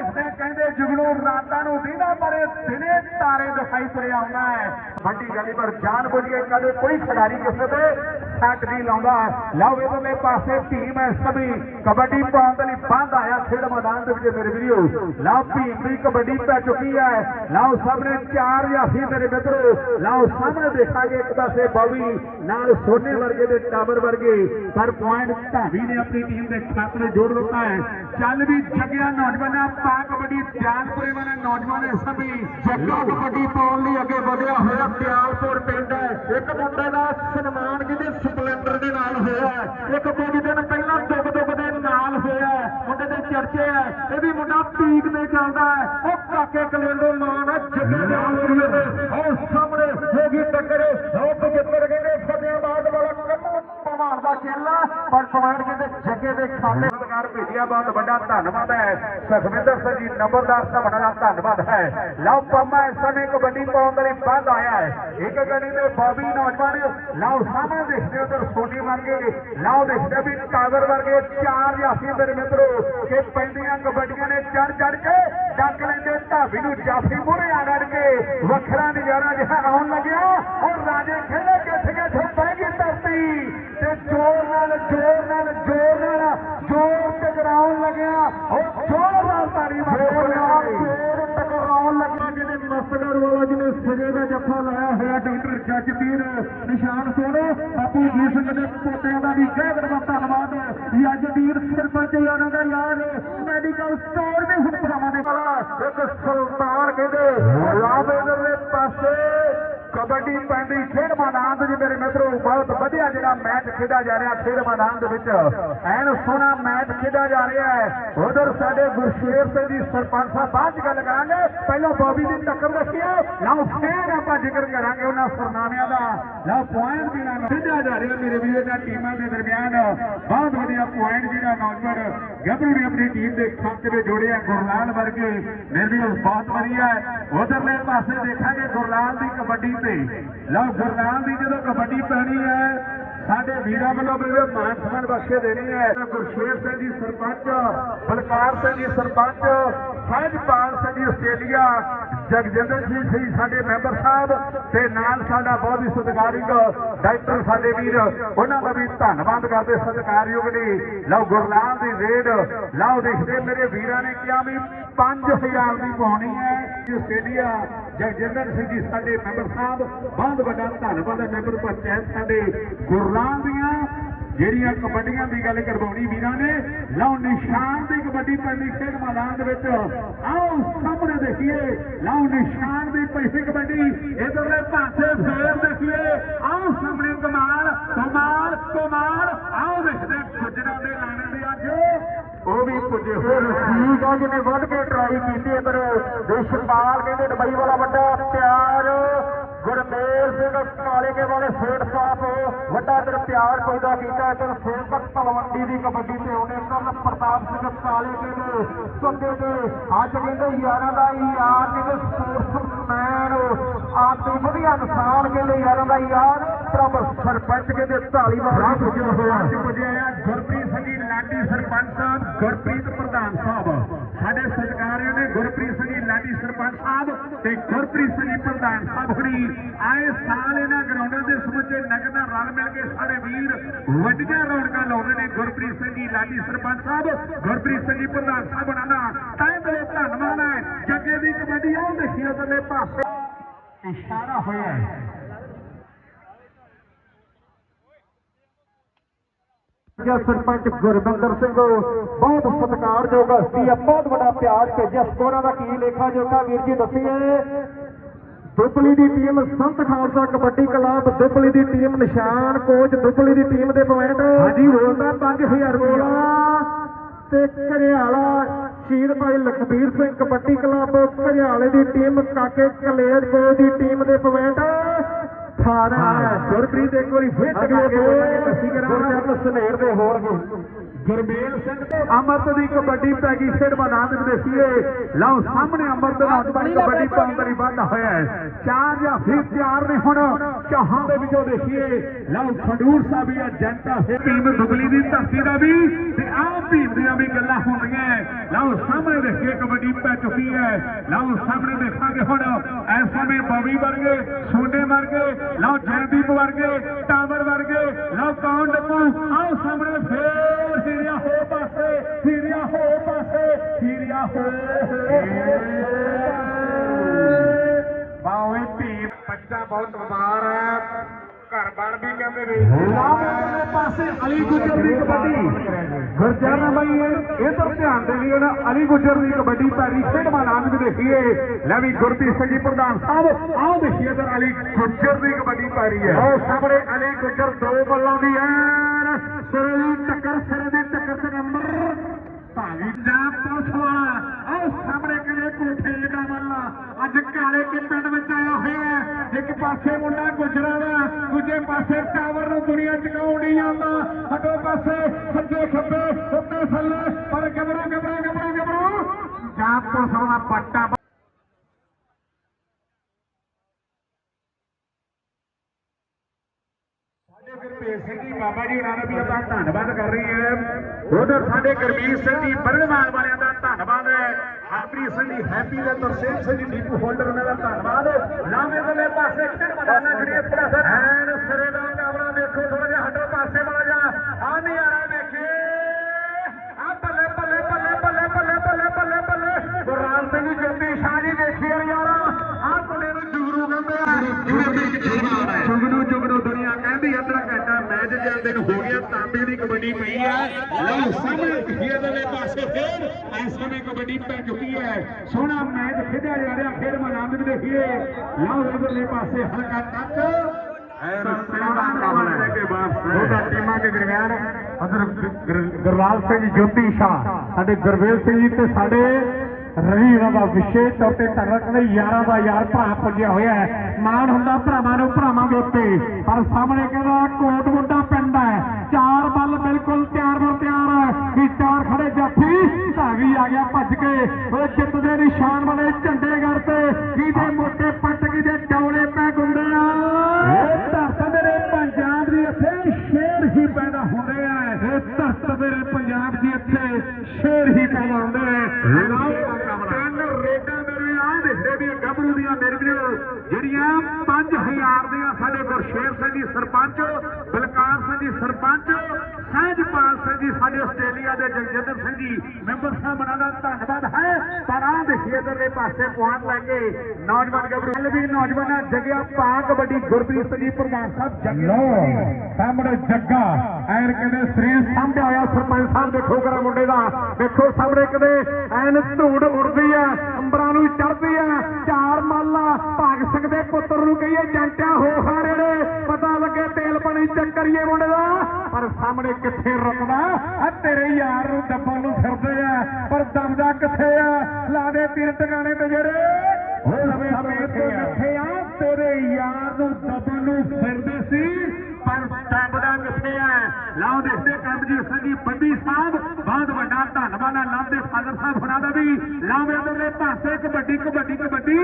ਆਓ ਕਹਿੰਦੇ ਜੁਗਨੂ ਰਾਤਾਂ ਨੂੰ ਦੀਨਾ ਪਰੇ ਦਿਨੇ ਤਾਰੇ ਦਿਖਾਈ ਤੁਰਿਆ ਆਉਂਦਾ ਹੈ। ਵੱਡੀ ਗਲੀ ਪਰ ਜਾਣ ਬੁੱਝ ਕੇ ਕਦੇ ਕੋਈ ਖਿਡਾਰੀ ਕਿਸੇ ਤੇ ਸੱਟ ਨਹੀਂ ਲਾਉਂਦਾ ਲਓ ਇਧਰਲੇ ਪਾਸੇ ਟੀਮ ਹੈ ਸਭੀ ਕਬੱਡੀ ਪਾਉਣ ਦੇ ਲਈ ਬੰਦ ਆਇਆ ਖੇਡ ਮੈਦਾਨ ਦੇ ਵਿੱਚ ਮੇਰੇ ਵੀਰੋ। ਲਓ ਭੀਮ ਦੀ ਕਬੱਡੀ ਪੈ ਚੁੱਕੀ ਹੈ। ਲਓ ਸਾਹਮਣੇ ਚਾਰ ਜਾਫੀ ਮੇਰੇ ਮਿੱਤਰੋ। ਲਓ ਸਾਹਮਣੇ ਦੇਖਾਂਗੇ ਇੱਕ ਪਾਸੇ ਬੌਵੀ ਨਾਲ ਸੋਨੇ ਵਰਗੇ ਦੇ ਟਾਵਰ ਵਰਗੇ। ਪਰ ਪੁਆਇੰਟ ਢਾਵੀ ਨੇ ਆਪਣੀ ਟੀਮ ਦੇ ਖਾਤੇ ਜੋੜ ਦਿੱਤਾ ਹੈ। ਚੱਲ ਵੀ ਜੱਗਿਆ ਨੌਜਵਾਨਾਂ ਪਾ ਕਬੱਡੀ ਦਿਆਲਪੁਰੇ ਵਾਲੇ ਨੌਜਵਾਨ ਹੈ ਸਭੀ ਜੱਗਾ ਕਬੱਡੀ ਪਾਉਣ ਲਈ ਅੱਗੇ ਵਧਿਆ ਹੋਇਆ। ਦਿਆਲਪੁਰ ਪਿੰਡ ਹੈ। ਇੱਕ ਮੁੰਡੇ ਦਾ ਸਨਮਾਨ ਜਿਹਦੇ ਸਪਲੈਂਡਰ ਦੇ ਨਾਲ ਹੋਇਆ ਇੱਕ ਕੁਝ ਦਿਨ ਪਹਿਲਾਂ ਦੁੱਗ ਦੁੱਗ ਦੇ ਨਾਲ ਹੋਇਆ ਮੁੰਡੇ ਦੇ ਚਰਚੇ ਹੈ। ਇਹ ਵੀ ਮੁੰਡਾ ਪੀਕ ਤੇ ਚੱਲਦਾ ਹੈ। ਉਹ ਕਾਕੇ ਕਲੇਂਡੋ ਮਾਨ ਹੈ। ਜੱਗੇ ਦੇ ਦੇ ਉਹ ਸਾਹਮਣੇ ਹੋ ਗਈ ਟੱਕਰ। ਉਹ ਪਜੱਤਰ ਕਹਿੰਦੇ ਫਤਿਆਬਾਦ ਵਾਲਾ ਕੰਨੂ ਭਗਵਾਨ ਦਾ ਚੇਲਾ ਪਰ ਪੁਆਇੰਟ ਕਹਿੰਦੇ ਜੱਗੇ ਦੇ ਖਾਤੇ ਸਰਕਾਰ ਭੇਜਿਆ ਬਹੁਤ ਵੱਡਾ ਧੰਨਵਾਦ ਹੈ। ਸੁਖਵਿੰਦਰ ਸਿੰਘ ਜੀ, ਨੰਬਰਦਾਰ ਸਾਹਿਬ ਦਾ ਧੰਨਵਾਦ ਹੈ। ਲਓ ਪੰਮਾ, ਇਸ ਸਮੇਂ ਕਬੱਡੀ ਪਾਉਣ ਦੇ ਲਈ ਬੰਦ ਆਇਆ ਹੈ। ਇੱਕ ਗਲੀ ਦੇ ਬੌਬੀ ਨੌਜਵਾਨ, ਲਓ ਸਾਹਮਣੇ ਦੇਖਦੇ ਹੋ ਸੋਨੀ ਵਰਗੇ ਲਓ ਦੇਖਦੇ ਵੀ ਟਾਵਰ ਵਰਗੇ ਚਾਰ ਜਾਫੀ ਦੇ ਮਿੱਤਰੋ, ਕਿ ਪੈਂਦੀਆਂ ਕਬੱਡੀਆਂ ਨੇ ਚੜ ਚੜ ਕੇ ਡੱਕ ਲੈਂਦੇ, ਢਾਬੀ ਨੂੰ ਜਾਫੀ ਮੂਹਰੇ ਆ ਗੜ ਕੇ ਵੱਖਰਾ ਨਜ਼ਾਰਾ ਜਿਹਾ ਆਉਣ ਲੱਗਿਆ। ਔਰ ਰਾਜੇ ਖੇਡੇ ਕਿੱਥੇ ਕਿੱਥੇ ਪੈ ਗਈ ਧਰਤੀ। ਜ਼ੋਰ ਨਾਲ ਜ਼ੋਰ ਨਾਲ ਜ਼ੋਰ ਨਾਲ ਜ਼ੋਰ ਟਕਰਾਉਣ ਲੱਗਿਆ। ਉਹ ਜ਼ੋਰ ਨਾਲ ਤਾੜੀ ਮਾਰੋ ਜ਼ੋਰ ਟਕਰਾਉਣ ਲੱਗਿਆ। ਜਿਹਨੇ ਮਸਤਗਰ ਵਾਲਾ ਜਿਹਨੇ ਸਜੇ ਦਾ ਜੱਫਾ ਲਾਇਆ ਹੋਇਆ ਡਾਕਟਰ ਜੱਜਵੀਰ ਨਿਸ਼ਾਨ ਸੋਨੋ ਬਾਪੂ ਜੀ ਸਿੰਘ ਦੇ ਪੋਤਿਆਂ ਦਾ ਵੀ ਕਹਿ ਕਰਦਾ ਧੰਨਵਾਦ। ਜੱਜਵੀਰ ਸਰਪੰਚ ਯਾਰਾਂ ਦਾ ਯਾਰ। ਮੈਡੀਕਲ ਸਟੋਰ ਵੀ ਹੁਣ ਭਰਾਵਾਂ ਦੇ ਵਾਲਾ ਇੱਕ ਸੁਲਤਾਨ ਕਹਿੰਦੇ ਕਬੱਡੀ ਪੈਂਦੀ ਖੇਡ ਮੈਦਾਨ ਦੇ ਵਿੱਚ ਮੇਰੇ ਮਿੱਤਰੋ ਬਹੁਤ ਵਧੀਆ ਜਿਹੜਾ ਮੈਚ ਖੇਡਿਆ ਜਾ ਰਿਹਾ ਖੇਡ ਮੈਦਾਨ ਦੇ ਵਿੱਚ। ਐਨ ਸੋਹਣਾ ਮੈਚ ਖੇਡਿਆ ਜਾ ਰਿਹਾ ਹੈ। ਉਧਰ ਸਾਡੇ ਗੁਰਸ਼ੇਰ ਸਿੰਘ ਜੀ, ਸਰਪੰਚ ਸਾਹਿਬ, ਬਾਅਦ ਚ ਗੱਲ ਕਰਾਂਗੇ। ਪਹਿਲਾਂ ਬੌਬੀ ਦੀ ਟੱਕਰ ਦੱਸੀਏ। ਲਓ, ਫੇਰ ਆਪਾਂ ਜ਼ਿਕਰ ਕਰਾਂਗੇ ਉਹਨਾਂ ਸਰਨਾਮਿਆਂ ਦਾ। ਲਓ ਪੁਆਇੰਟ ਜਿਹੜਾ ਖੇਡਿਆ ਜਾ ਰਿਹਾ ਮੇਰੇ ਵੀਰੋ ਦਾ, ਟੀਮਾਂ ਦੇ ਦਰਮਿਆਨ। ਬਹੁਤ ਵਧੀਆ ਪੁਆਇੰਟ ਜਿਹੜਾ ਨੌਜਵਾਨ ਗੱਭਰੂ ਨੇ ਆਪਣੀ ਟੀਮ ਦੇ ਖਾਤੇ ਵਿੱਚ ਜੋੜਿਆ ਗੁਰਲਾਲ ਵਰਗੇ। ਮੇਰੇ ਵੀਰੋ, ਬਹੁਤ ਵਧੀਆ ਹੈ। ਉਧਰਲੇ ਪਾਸੇ ਦੇਖਾਂਗੇ ਗੁਰਲਾਲ ਦੀ ਕਬੱਡੀ ਤੇ। ਲਓ, ਗੁਰਲਾਲ ਦੀ ਜਦੋਂ ਕਬੱਡੀ ਪੈਣੀ ਹੈ ਸਾਡੇ ਵੀਰਾਂ ਵੱਲੋਂ ਮੇਰੇ ਮਾਨ ਸਨਮਾਨ ਬਖਸ਼ੇ ਦੇਣੀ ਹੈ। ਗੁਰਸ਼ੇਰ ਸਿੰਘ ਜੀ ਸਰਪੰਚ, ਬਲਕਾਰ ਸਿੰਘ ਜੀ ਸਰਪੰਚ ਸਹਿਜਪਾਲ ਸਿੰਘ ਜੀ ਆਸਟ੍ਰੇਲੀਆ ਜਗਜਿੰਦਰ ਸਿੰਘ ਜੀ ਸਾਡੇ ਮੈਂਬਰ ਸਾਹਿਬ ਤੇ ਨਾਲ ਸਾਡਾ ਬਹੁਤ ਹੀ ਸਤਿਕਾਰਯੋਗ ਡਾਕਟਰ ਸਾਡੇ ਵੀਰ, ਉਹਨਾਂ ਦਾ ਵੀ ਧੰਨਵਾਦ ਕਰਦੇ ਸਤਿਕਾਰਯੋਗ ਨੇ। ਲਓ ਗੁਰਲਾਲ ਦੀ ਰੇਡ, ਲਓ ਦੇਖਦੇ ਮੇਰੇ ਵੀਰਾਂ ਨੇ ਕਿਹਾ ਵੀ 5000 ਦੀ ਪਾਉਣੀ ਹੈ। ਜੀ, ਆਸਟ੍ਰੇਲੀਆ, ਜਗਜਿੰਦਰ ਸਿੰਘ ਜੀ ਸਾਡੇ ਮੈਂਬਰ ਸਾਹਿਬ, ਬਹੁਤ ਵੱਡਾ ਧੰਨਵਾਦ ਹੈ ਮੈਂਬਰ ਪੰਚਾਇਤ ਸਾਡੇ ਗੁਰਲਾਲ ਦੀਆਂ। ਜਿਹੜੀਆਂ ਕਬੱਡੀਆਂ ਦੀ ਗੱਲ ਕਰਵਾਉਣੀ ਵੀਰਾਂ ਨੇ, ਲਓ ਨਿਸ਼ਾਨ ਦੀ ਕਬੱਡੀ ਪੈਂਦੀ ਖੇਡ ਮੈਦਾਨ ਦੇ ਵਿੱਚ। ਆਓ ਸਾਹਮਣੇ ਦੇਖੀਏ, ਲਓ ਨਿਸ਼ਾਨ ਦੀ ਪੈਂਦੀ ਕਬੱਡੀ। ਇਧਰਲੇ ਪਾਸੇ ਫੇਰ ਦੇਖੀਏ। ਆਓ ਸਾਹਮਣੇ ਕਮਾਲ ਕਮਾਲ ਕਮਾਲ। ਆਓ ਦੇਖਦੇ ਗੁਜਰਾਂ ਦੇ ਲਾਣੇ ਦੇ ਅੱਜ। ਉਹ ਵੀ ਪੁੱਜੇ ਹੋਏ ਠੀਕ ਆ ਜਿਹਨੇ ਵੱਧ ਕੇ ਟਰਾਈ ਕੀਤੀ ਹੈ ਪਰ ਦੇਸ਼ਪਾਲ ਕਹਿੰਦੇ ਦੁਬਈ ਵਾਲਾ ਵੱਡਾ ਪਿਆਰ। ਗੁਰਮੇਲ ਸਿੰਘ ਕਾਲੇ ਕੇ ਵਾਲੇ ਫੇਟ ਸਾਹਿਬ ਵੱਡਾ ਦਰ ਪਿਆਰ ਪੈਦਾ ਕੀਤਾ ਤੇ ਸੇਵਕ ਤਲਵੰਡੀ ਦੀ ਕਬੱਡੀ ਤੇ ਉਹਨੇ ਕਰਨ ਪ੍ਰਤਾਪ ਸਿੰਘ ਕਾਲੇ ਕੇ ਦੇ ਸੱਦੇ ਦੇ ਅੱਜ ਕਹਿੰਦੇ ਯਾਰਾਂ ਦਾ ਯਾਰ ਕਹਿੰਦੇ ਸਪੋਰਟਸਮੈਨ ਆਪ ਵਧੀਆ ਇਨਸਾਨ ਕਹਿੰਦੇ ਯਾਰਾਂ ਦਾ ਯਾਰ ਪ੍ਰਭ ਸਰਪੰਚ ਕਹਿੰਦੇ ਢਾਲੀਵਾਲ ਪੁੱਜਿਆ ਹੋਇਆ। ਗੁਰਪ੍ਰੀਤ ਸਿੰਘ ਲਾਡੀ ਸਰਪੰਚ ਗੁਰਪ੍ਰੀਤ ਪ੍ਰਧਾਨ ਸਾਹਿਬ ਸਾਡੇ ਸਤਿਕਾਰਯੋਗ ਨੇ ਗੁਰਪ੍ਰੀਤ ਸਿੰਘ ਜੀ ਲਾਡੀ ਸਰਪੰਚ ਸਾਹਿਬ ਤੇ ਗੁਰਪ੍ਰੀਤ ਸਿੰਘ ਪ੍ਰਧਾਨ ਸਾਹਿਬ ਹੁਣੀ ਆਏ ਸਾਲ ਇਹਨਾਂ ਗਰਾਊਂਡਾਂ ਦੇ ਸਮੁੱਚੇ ਨਗਰ ਨਾਲ ਰਲ ਮਿਲ ਕੇ ਸਾਰੇ ਵੀਰ ਵੱਡੀਆਂ ਰੌਣਕਾਂ ਲਾਉਂਦੇ ਨੇ ਗੁਰਪ੍ਰੀਤ ਸਿੰਘ ਜੀ, ਲਾਡੀ ਸਰਪੰਚ ਸਾਹਿਬ, ਗੁਰਪ੍ਰੀਤ ਸਿੰਘ ਜੀ ਪ੍ਰਧਾਨ ਸਾਹਿਬ ਉਹਨਾਂ ਦਾ। ਤਹਿ ਦਿਲੋਂ ਧੰਨਵਾਦ ਹੈ। ਜੱਗੇ ਦੀ ਕਬੱਡੀ ਆਉਂ ਦੇਖੀ ਦੇ ਪਾਸੇ। ਇਸ਼ਾਰਾ ਹੋਇਆ ਹੈ। ਜਾਂ ਸਰਪੰਚ ਗੁਰਬਿੰਦਰ ਸਿੰਘ ਬਹੁਤ ਸਤਿਕਾਰਯੋਗ ਹਸਤੀ ਹੈ ਬਹੁਤ ਵੱਡਾ ਪਿਆਰ ਭੇਜਿਆ। ਸਕੋਰਾਂ ਦਾ ਕੀ ਲੇਖਾ ਜੋਖਾ ਵੀਰ ਜੀ ਦੱਸੀਏ। ਦੁੱਬਲੀ ਦੀ ਟੀਮ ਸੰਤ ਖਾਲਸਾ ਕਬੱਡੀ ਕਲੱਬ ਦੁੱਬਲੀ ਦੀ ਟੀਮ ਨਿਸ਼ਾਨ ਕੋਚ ਦੁੱਬਲੀ ਦੀ ਟੀਮ ਦੇ ਪੁਆਇੰਟ। ਹਾਂਜੀ ਹੋਲਦਾ 5000 ਰੁਪਇਆ ਤੇ ਘਰਿਆਲਾ ਸ਼ਹੀਦ ਭਾਈ ਲਖਬੀਰ ਸਿੰਘ ਕਬੱਡੀ ਕਲੱਬ ਘਰਿਆਲੇ ਦੀ ਟੀਮ ਕਾਕੇ ਕਲੇਰ ਕੋਚ ਦੀ ਟੀਮ ਦੇ ਪੁਆਇੰਟ। 18 ਗੁਰਪ੍ਰੀਤ ਇੱਕ ਵਾਰੀ ਫੇਰ ਟਕਾ ਕੇ ਅਸੀਂ ਕਰਾਂਗੇ। ਸਨੇਰ ਦੇ ਹੋਣਗੇ। ਗੁਰਮੇਲ ਸਿੰਘ ਤੇ ਅਮਰਤ ਦੀ ਕਬੱਡੀ ਪੈ ਗਈ ਖੇਡ ਮੈਦਾਨ ਵਿੱਚ ਦੇਖੀਏ ਲਓ ਸਾਹਮਣੇ ਅਮਰਤ ਦਾ ਨੌਜਵਾਨ ਕਬੱਡੀ ਪਾਉਣ ਦਾ ਵਾਧਾ ਹੋਇਆ ਹੈ। ਚਾਰ ਜਾਂ ਫਿਰ ਚਾਰ ਨੇ ਹੁਣ ਚਾਹਾਂ ਦੇ ਵਿੱਚੋਂ ਦੇਖੀਏ। ਲਓ ਖਡੂਰ ਸਾਹਿਬ ਵੀ ਏਜੰਟਾ ਹੈ। ਟੀਮ ਦੁਗਲੀ ਦੀ ਧਰਤੀ ਦਾ ਵੀ ਤੇ ਆਹ ਭੀਮ ਦੀਆਂ ਵੀ ਗੱਲਾਂ ਹੁੰਦੀਆਂ ਹੈ। ਲਓ ਸਾਹਮਣੇ ਦੇਖੀਏ ਕਬੱਡੀ ਪੈ ਚੁੱਕੀ ਹੈ। ਲਓ ਸਾਹਮਣੇ ਦੇਖਾਂਗੇ ਹੁਣ ਇਸ ਸਮੇਂ ਬੋਵੀ ਵਰਗੇ ਸੋਨੇ ਵਰਗੇ ਲਓ ਜੈਦੀਪ ਵਰਗੇ ਟਾਵਰ ਵਰਗੇ ਲਓ ਕੌਣ ਡੱਕੂ? ਆਓ ਸਾਹਮਣੇ ਫੇਰ ਹੀਰਿਆ ਹੋ ਪਾਸੇ ਹੀਰਿਆ ਹੋ ਪਾਸੇ ਹੀਰਿਆ ਹੋ ਬਾਵੇਂ ਧੀ ਬੱਚਾ ਬਹੁਤ ਬਿਮਾਰ ਹੈ ਘਰ ਬਾਰ ਵੀ ਕਹਿੰਦੇ ਨੇ। ਲਾਵੇਂ ਪਾਸੇ ਅਲੀ ਗੁੱਜਰ ਦੀ ਕਬੱਡੀ। ਗੁਰਜਰਨ ਬਾਈ ਇਧਰ ਧਿਆਨ ਦੇ ਲਈ ਨਾ ਅਲੀ ਗੁੱਜਰ ਦੀ ਕਬੱਡੀ ਪੈਰੀ ਖੇਡ ਮੈਦਾਨ ਵਿੱਚ ਦੇਖੀਏ। ਲੈ ਵੀ ਗੁਰਪ੍ਰੀਤ ਸਿੰਘ ਜੀ ਪ੍ਰਧਾਨ ਸਾਹਿਬ ਆਓ ਦੇਖੀਏ ਇਧਰ ਅਲੀ ਗੁੱਜਰ ਦੀ ਕਬੱਡੀ ਪੈਰੀ ਹੈ। ਆਓ ਸਾਹਮਣੇ ਅਲੀ ਗੁੱਜਰ ਦੋ ਬੱਲਾਂ ਦੀ ਐਨ ਸਿਰੇ ਦੀ ਟੱਕਰ ਸਿਰੇ ਦੀ ਭਾਵੀ ਪੰਜਾਬ ਪੁਲਿਸ ਵਾਲਾ ਆਓ ਸਾਹਮਣੇ ਕਿਹੜੇ ਕੋਠੇ ਜਿਹੜਾ ਵੱਲਾ ਅੱਜ ਕਾਲੇ ਕੇ ਪਿੰਡ ਵਿੱਚ ਆਇਆ ਹੋਇਆ ਹੈ? ਇੱਕ ਪਾਸੇ ਮੁੰਡਾ ਗੁਜ਼ਰਾ ਦਾ ਦੂਜੇ ਪਾਸੇ ਟਾਵਰ ਨੂੰ ਦੁਨੀਆ ਚਕਾਉਣ ਨਹੀਂ ਆਉਂਦਾ ਹੱਡੋ ਪਾਸੇ, ਸੱਜੇ ਖੱਬੇ, ਉੱਤੇ ਥੱਲੇ, ਪਰ ਗਬਰੂ ਗਬਰੂ ਗਬਰੂ ਗਬਰੂ ਪੰਜਾਬ ਪੁਲਿਸ ਵਾਲਾ ਪੱਟਾ ਸਾਡੇ ਗੁਰਪ੍ਰੀਤ ਸਿੰਘ ਜੀ ਬਾਬਾ ਜੀ, ਉਹਨਾਂ ਦਾ ਵੀ ਆਪਾਂ ਧੰਨਵਾਦ ਕਰ ਰਹੀ ਹੈ। ਉਧਰ ਸਾਡੇ ਗੁਰਮੀਤ ਸਿੰਘ ਜੀ ਬਰਣਵਾਲ ਵਾਲਿਆਂ ਦਾ ਧੰਨਵਾਦ ਹੈ। ਹਰਪ੍ਰੀਤ ਸਿੰਘ ਜੀ, ਹੈਪੀ ਦੇ ਤਰਸੇਮ ਸਿੰਘ ਜੀ, ਡੀਪੂ ਹੋਲਡਰ ਉਹਨਾਂ ਦਾ ਧੰਨਵਾਦ ਲਾਵੇਂ ਦੇ ਪਾਸੇ ਖੇਡ ਮੈਦਾਨਾਂ ਖੜੀਆਂ ਥੋੜਾ ਸਰ ਐਨ ਸਿਰੇ ਦਾ ਕੈਮਰਾ ਦੇਖੋ ਥੋੜਾ ਜਿਹਾ ਹੱਡੋ ਪਾਸੇ ਵਾਲਾ ਲਓ ਸਾਹਮਣੇ ਖੇਡ ਦੇ ਪਾਸੇ ਫੇਰ। ਇਸ ਸਮੇਂ ਕਬੱਡੀ ਪੈ ਚੁੱਕੀ ਹੈ। ਸੋਹਣਾ ਮੈਚ ਖੇਡਿਆ ਜਾ ਰਿਹਾ। ਖੇਡ ਮੈਦਾਨ ਵਿੱਚ ਦੇਖੀਏ। ਲਓ ਇਧਰਲੇ ਪਾਸੇ ਹਲਕਾ ਉਹਦਾ ਟੀਮਾਂ ਦੇ ਦਰਮਿਆਨ ਅਦਰ ਗੁਰਲਾਲ ਸਿੰਘ ਜੋਤੀ ਸ਼ਾਹ ਸਾਡੇ ਗੁਰਵੇਲ ਸਿੰਘ ਜੀ ਤੇ ਸਾਡੇ ਰਵੀ ਦਾ ਵਿਸ਼ੇਸ਼ ਤੌਰ ਤੇ ਤਰਕ ਦੇ ਯਾਰਾਂ ਦਾ ਯਾਰ ਭਰਾ ਪੁੱਜਿਆ ਹੋਇਆ ਹੈ। ਮਾਣ ਹੁੰਦਾ ਭਰਾਵਾਂ ਨੂੰ ਭਰਾਵਾਂ ਦੇ ਉੱਤੇ। ਪਰ ਸਾਹਮਣੇ ਕਹਿੰਦਾ ਕੋਟ ਮੁੰਡਾ ਪਿੰਡ ਹੈ। ਚਾਰ ਬੱਲ ਬਿਲਕੁਲ ਤਿਆਰ ਬਰ ਤਿਆਰ ਹੈ। ਵੀ ਚਾਰ ਖੜੇ ਜਾਫੀ ਧਾਵੀ ਆ ਗਿਆ ਭੱਜ ਕੇ। ਉਹ ਜਿੱਤ ਦੇ ਨਿਸ਼ਾਨ ਵਾਲੇ ਝੰਡੇ ਗੜ ਤੇ। ਕਿਹਦੇ ਮੋਟੇ ਪੱਟ ਕਿਹਦੇ ਚੌੜੇ ਪੈ ਗੁੰਡਿਆ ਇਹ ਧਰਤ ਮੇਰੇ ਪੰਜਾਬ ਦੀ ਇੱਥੇ ਸ਼ੇਰ ਹੀ ਪੈਦਾ ਹੁੰਦੇ ਆ। ਇਹ ਧਰਤ ਮੇਰੇ ਪੰਜਾਬ ਦੀ ਇੱਥੇ ਸ਼ੇਰ ਹੀ ਪੈਦਾ ਹੁੰਦੇ ਆ ਤਿੰਨ ਰੇਡਾਂ ਮੇਰੇ ਆ ਦੇਖਦੇ ਵੀ ਗੱਭਰੂ ਦੀਆਂ ਮੇਰੇ ਵੀਰੋ ਜਿਹੜੀਆਂ 5000 ਦੀਆਂ ਸਾਡੇ ਗੁਰਸ਼ੇਰ ਸਿੰਘ ਜੀ ਸਰਪੰਚ ਬਲਕਾਰ ਸਿੰਘ ਜੀ ਸਰਪੰਚ ਸਹਿਜਪਾਲ ਸਿੰਘ ਜੀ ਸਾਡੇ ਆਸਟ੍ਰੇਲੀਆ ਦੇ ਜਗਜਿੰਦਰ ਸਿੰਘ ਜੀ, ਮੈਂਬਰ ਸਾਹਿਬਾਨਾਂ ਦਾ ਧੰਨਵਾਦ ਹੈ। ਪਰ ਆ ਦੇਖੀਏ, ਇਧਰਲੇ ਪਾਸੇ ਪੁਆਇੰਟ ਲੈ ਕੇ ਨੌਜਵਾਨ ਗੱਭਰੂ ਕੱਲ ਵੀ ਨੌਜਵਾਨਾਂ ਜਗਿਆ ਪਾ ਕਬੱਡੀ ਗੁਰਪ੍ਰੀਤ ਸਿੰਘ ਪ੍ਰਧਾਨ ਸਾਹਿਬ ਜੱਗੇ ਸਾਹਮਣੇ ਜੱਗਾ, ਐਨ ਕਹਿੰਦੇ ਸਰੀਰ ਸਾਂਭਿਆ ਆਇਆ ਸਰਪੰਚ ਸਾਹਿਬ, ਦੇਖੋ ਕਰਾ ਮੁੰਡੇ ਦਾ। ਦੇਖੋ ਸਾਹਮਣੇ ਕਦੇ ਐਨ ਧੂੜ ਉੜਦੀ ਆ, ਅੰਬਰਾਂ ਨੂੰ ਚੜਦੀ ਆ। ਚਾਰ ਮਾਲਾ ਭਾਗ ਸਿੰਘ ਦੇ ਪੁੱਤਰ ਨੂੰ ਕਹੀਏ, ਜੰਟਿਆ ਹੋ ਹਾਰੇ ਪਤਾ ਲੱਗੇ ਪਾਣੀ ਚੱਕਰੀਏ ਮੁੰਡੇ ਦਾ। ਪਰ ਸਾਹਮਣੇ ਕਿੱਥੇ ਰੁਕਦਾ? ਆ ਤੇਰੇ ਯਾਰ ਨੂੰ ਦੱਬਣ ਨੂੰ ਫਿਰਦੇ ਆ। ਪਰ ਦਮਦਾ ਕਿੱਥੇ ਆ? ਲਾ ਦੇ ਤੀਰ ਟਿਕਾਣੇ ਤੇ ਜਿਹੜੇ। ਉਹ ਲਵੇ ਸਮੇਂ ਤੋਂ ਕਿੱਥੇ ਆ? ਤੇਰੇ ਯਾਰ ਨੂੰ ਦੱਬਣ ਨੂੰ ਫਿਰਦੇ ਸੀ। ਪਰ ਦਬਦਾ ਕਿੱਥੇ ਆ? ਲਾਓ ਦੇਖਦੇ ਸਿੰਘ ਜੀ ਬੰਦੀ ਸਾਹਿਬ ਬਹੁਤ ਵੱਡਾ ਧੰਨਵਾਦ। ਹੈ ਲਾਭ ਦੇ ਫਾਦਰ ਸਾਹਿਬ ਹੁਣਾਂ ਦਾ ਵੀ। ਲਾਵੇ ਦੇ ਪਾਸੇ ਕਬੱਡੀ ਕਬੱਡੀ ਕਬੱਡੀ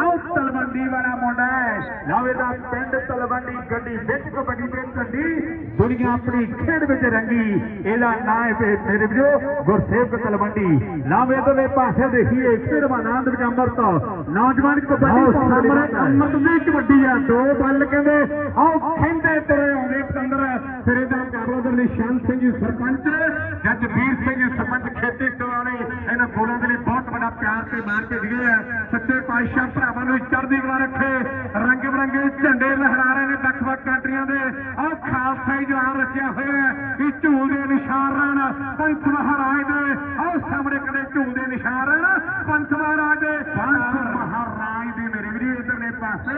ਆਓ ਤਲਵੰਡੀ ਵਾਲਾ ਮੁੰਡਾ ਹੈ। ਲਾਵੇ ਦਾ ਪਿੰਡ ਤਲਵੰਡੀ ਗੱਡੀ ਵਿੱਚ ਕਬੱਡੀ ਤੇ ਗੱਡੀ। ਦੁਨੀਆ ਆਪਣੀ ਖੇਡ ਵਿੱਚ ਰੰਗੀ। ਇਹਦਾ ਨਾਂ ਹੈ ਮੇਰੇ ਵੀਰੋ ਗੁਰਸੇਵਕ ਤਲਵੰਡੀ। ਲਾਵੇ ਦੇ ਪਾਸੇ ਦੇਖੀਏ ਖੇਡ ਮੈਦਾਨ ਵਿੱਚ ਅੰਮ੍ਰਿਤ। ਨੌਜਵਾਨ ਕਬੱਡੀ ਸਾਹਮਣੇ ਅੰਮ੍ਰਿਤ ਦੀ ਕਬੱਡੀ ਆ ਦੋ ਬੱਲ ਕਹਿੰਦੇ। ਆਓ ਖਿੰਦੇ ਤੁਰੇ ਆਉਂਦੇ ਪਤੰਦਰ ਸਿਰੇ ਦਾ ਕਾਬਲਾ ਨਿਸ਼ਾਨ ਸਿੰਘ ਜੀ ਸਰਪੰਚ। ਜੱਜ ਵੀਰ ਸਿੰਘ ਜੀ ਸਰਪੰਚ ਖੇਤੀ ਟਵਾਣੇ ਇਹਨਾਂ ਗੋਲਾਂ ਦੇ ਲਈ ਬਹੁਤ ਵੱਡਾ ਪਿਆਰ ਤੇ ਮਾਰ ਕੇ ਦਿਏ ਸੱਚੇ ਪਾਤਸ਼ਾਹ ਭਰਾਵਾਂ ਨੂੰ ਚੜ੍ਹਦੀ ਬਣਾ ਰੱਖੇ। ਰੰਗ ਬਰੰਗੇ ਝੰਡੇ ਲਹਿਰਾ ਰਹੇ ਨੇ ਵੱਖ ਵੱਖ ਕੰਟਰੀਆਂ ਦੇ। ਆਹ ਖਾਲਸਾ ਹੀ ਜਵਾਨ ਰਚਿਆ ਹੋਇਆ ਹੈ ਕਿ ਝੂਲ ਦੇ ਪੰਥ ਮਹਾਰਾਜ ਦੇ, ਆਹ ਸਾਹਮਣੇ ਕਦੇ ਝੂਲ ਦੇ ਨਿਸ਼ਾਨ ਹਨ ਪੰਥ ਮਹਾਰਾਜ ਦੇ, ਪੰਥ ਮਹਾਰਾਜ ਦੇ ਮੇਰੇ ਵੀਰੇ ਇਧਰਲੇ ਪਾਸੇ।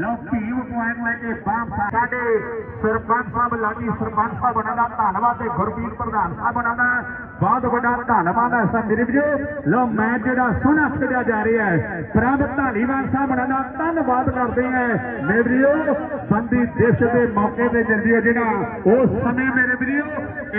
ਲਓ ਭੀਮ ਪੁਆਇੰਟ ਲੈ ਕੇ ਬਾਮ ਸਾਡੇ ਸਰਪੰਚ ਸਾਹਿਬ ਲਾਗੀ ਸਰਪੰਚ ਸਾਹਿਬ ਉਹਨਾਂ ਦਾ ਧੰਨਵਾਦ ਤੇ ਗੁਰਬੀਰ ਪ੍ਰਧਾਨ ਸਾਹਿਬ ਉਹਨਾਂ ਦਾ ਬਹੁਤ ਵੱਡਾ ਧੰਨਵਾਦ ਹੈ ਸਰ ਮੇਰੇ ਵੀਰੋ। ਲਓ ਮੈਚ ਜਿਹੜਾ ਸੋਹਣਾ ਖੇਡਿਆ ਜਾ ਰਿਹਾ ਹੈ ਪ੍ਰਭ ਧਾਲੀਵਾਲ ਸਾਹਿਬ ਉਹਨਾਂ ਦਾ ਧੰਨਵਾਦ ਕਰਦੇ ਹਾਂ। ਮੇਰੇ ਵੀਰੋ ਬੰਦੀ ਦਿਵਸ ਦੇ ਮੌਕੇ ਤੇ ਜਲਦੀ ਹੈ ਜਿਹੜਾ ਉਸ ਸਮੇਂ ਮੇਰੇ ਵੀਰੋ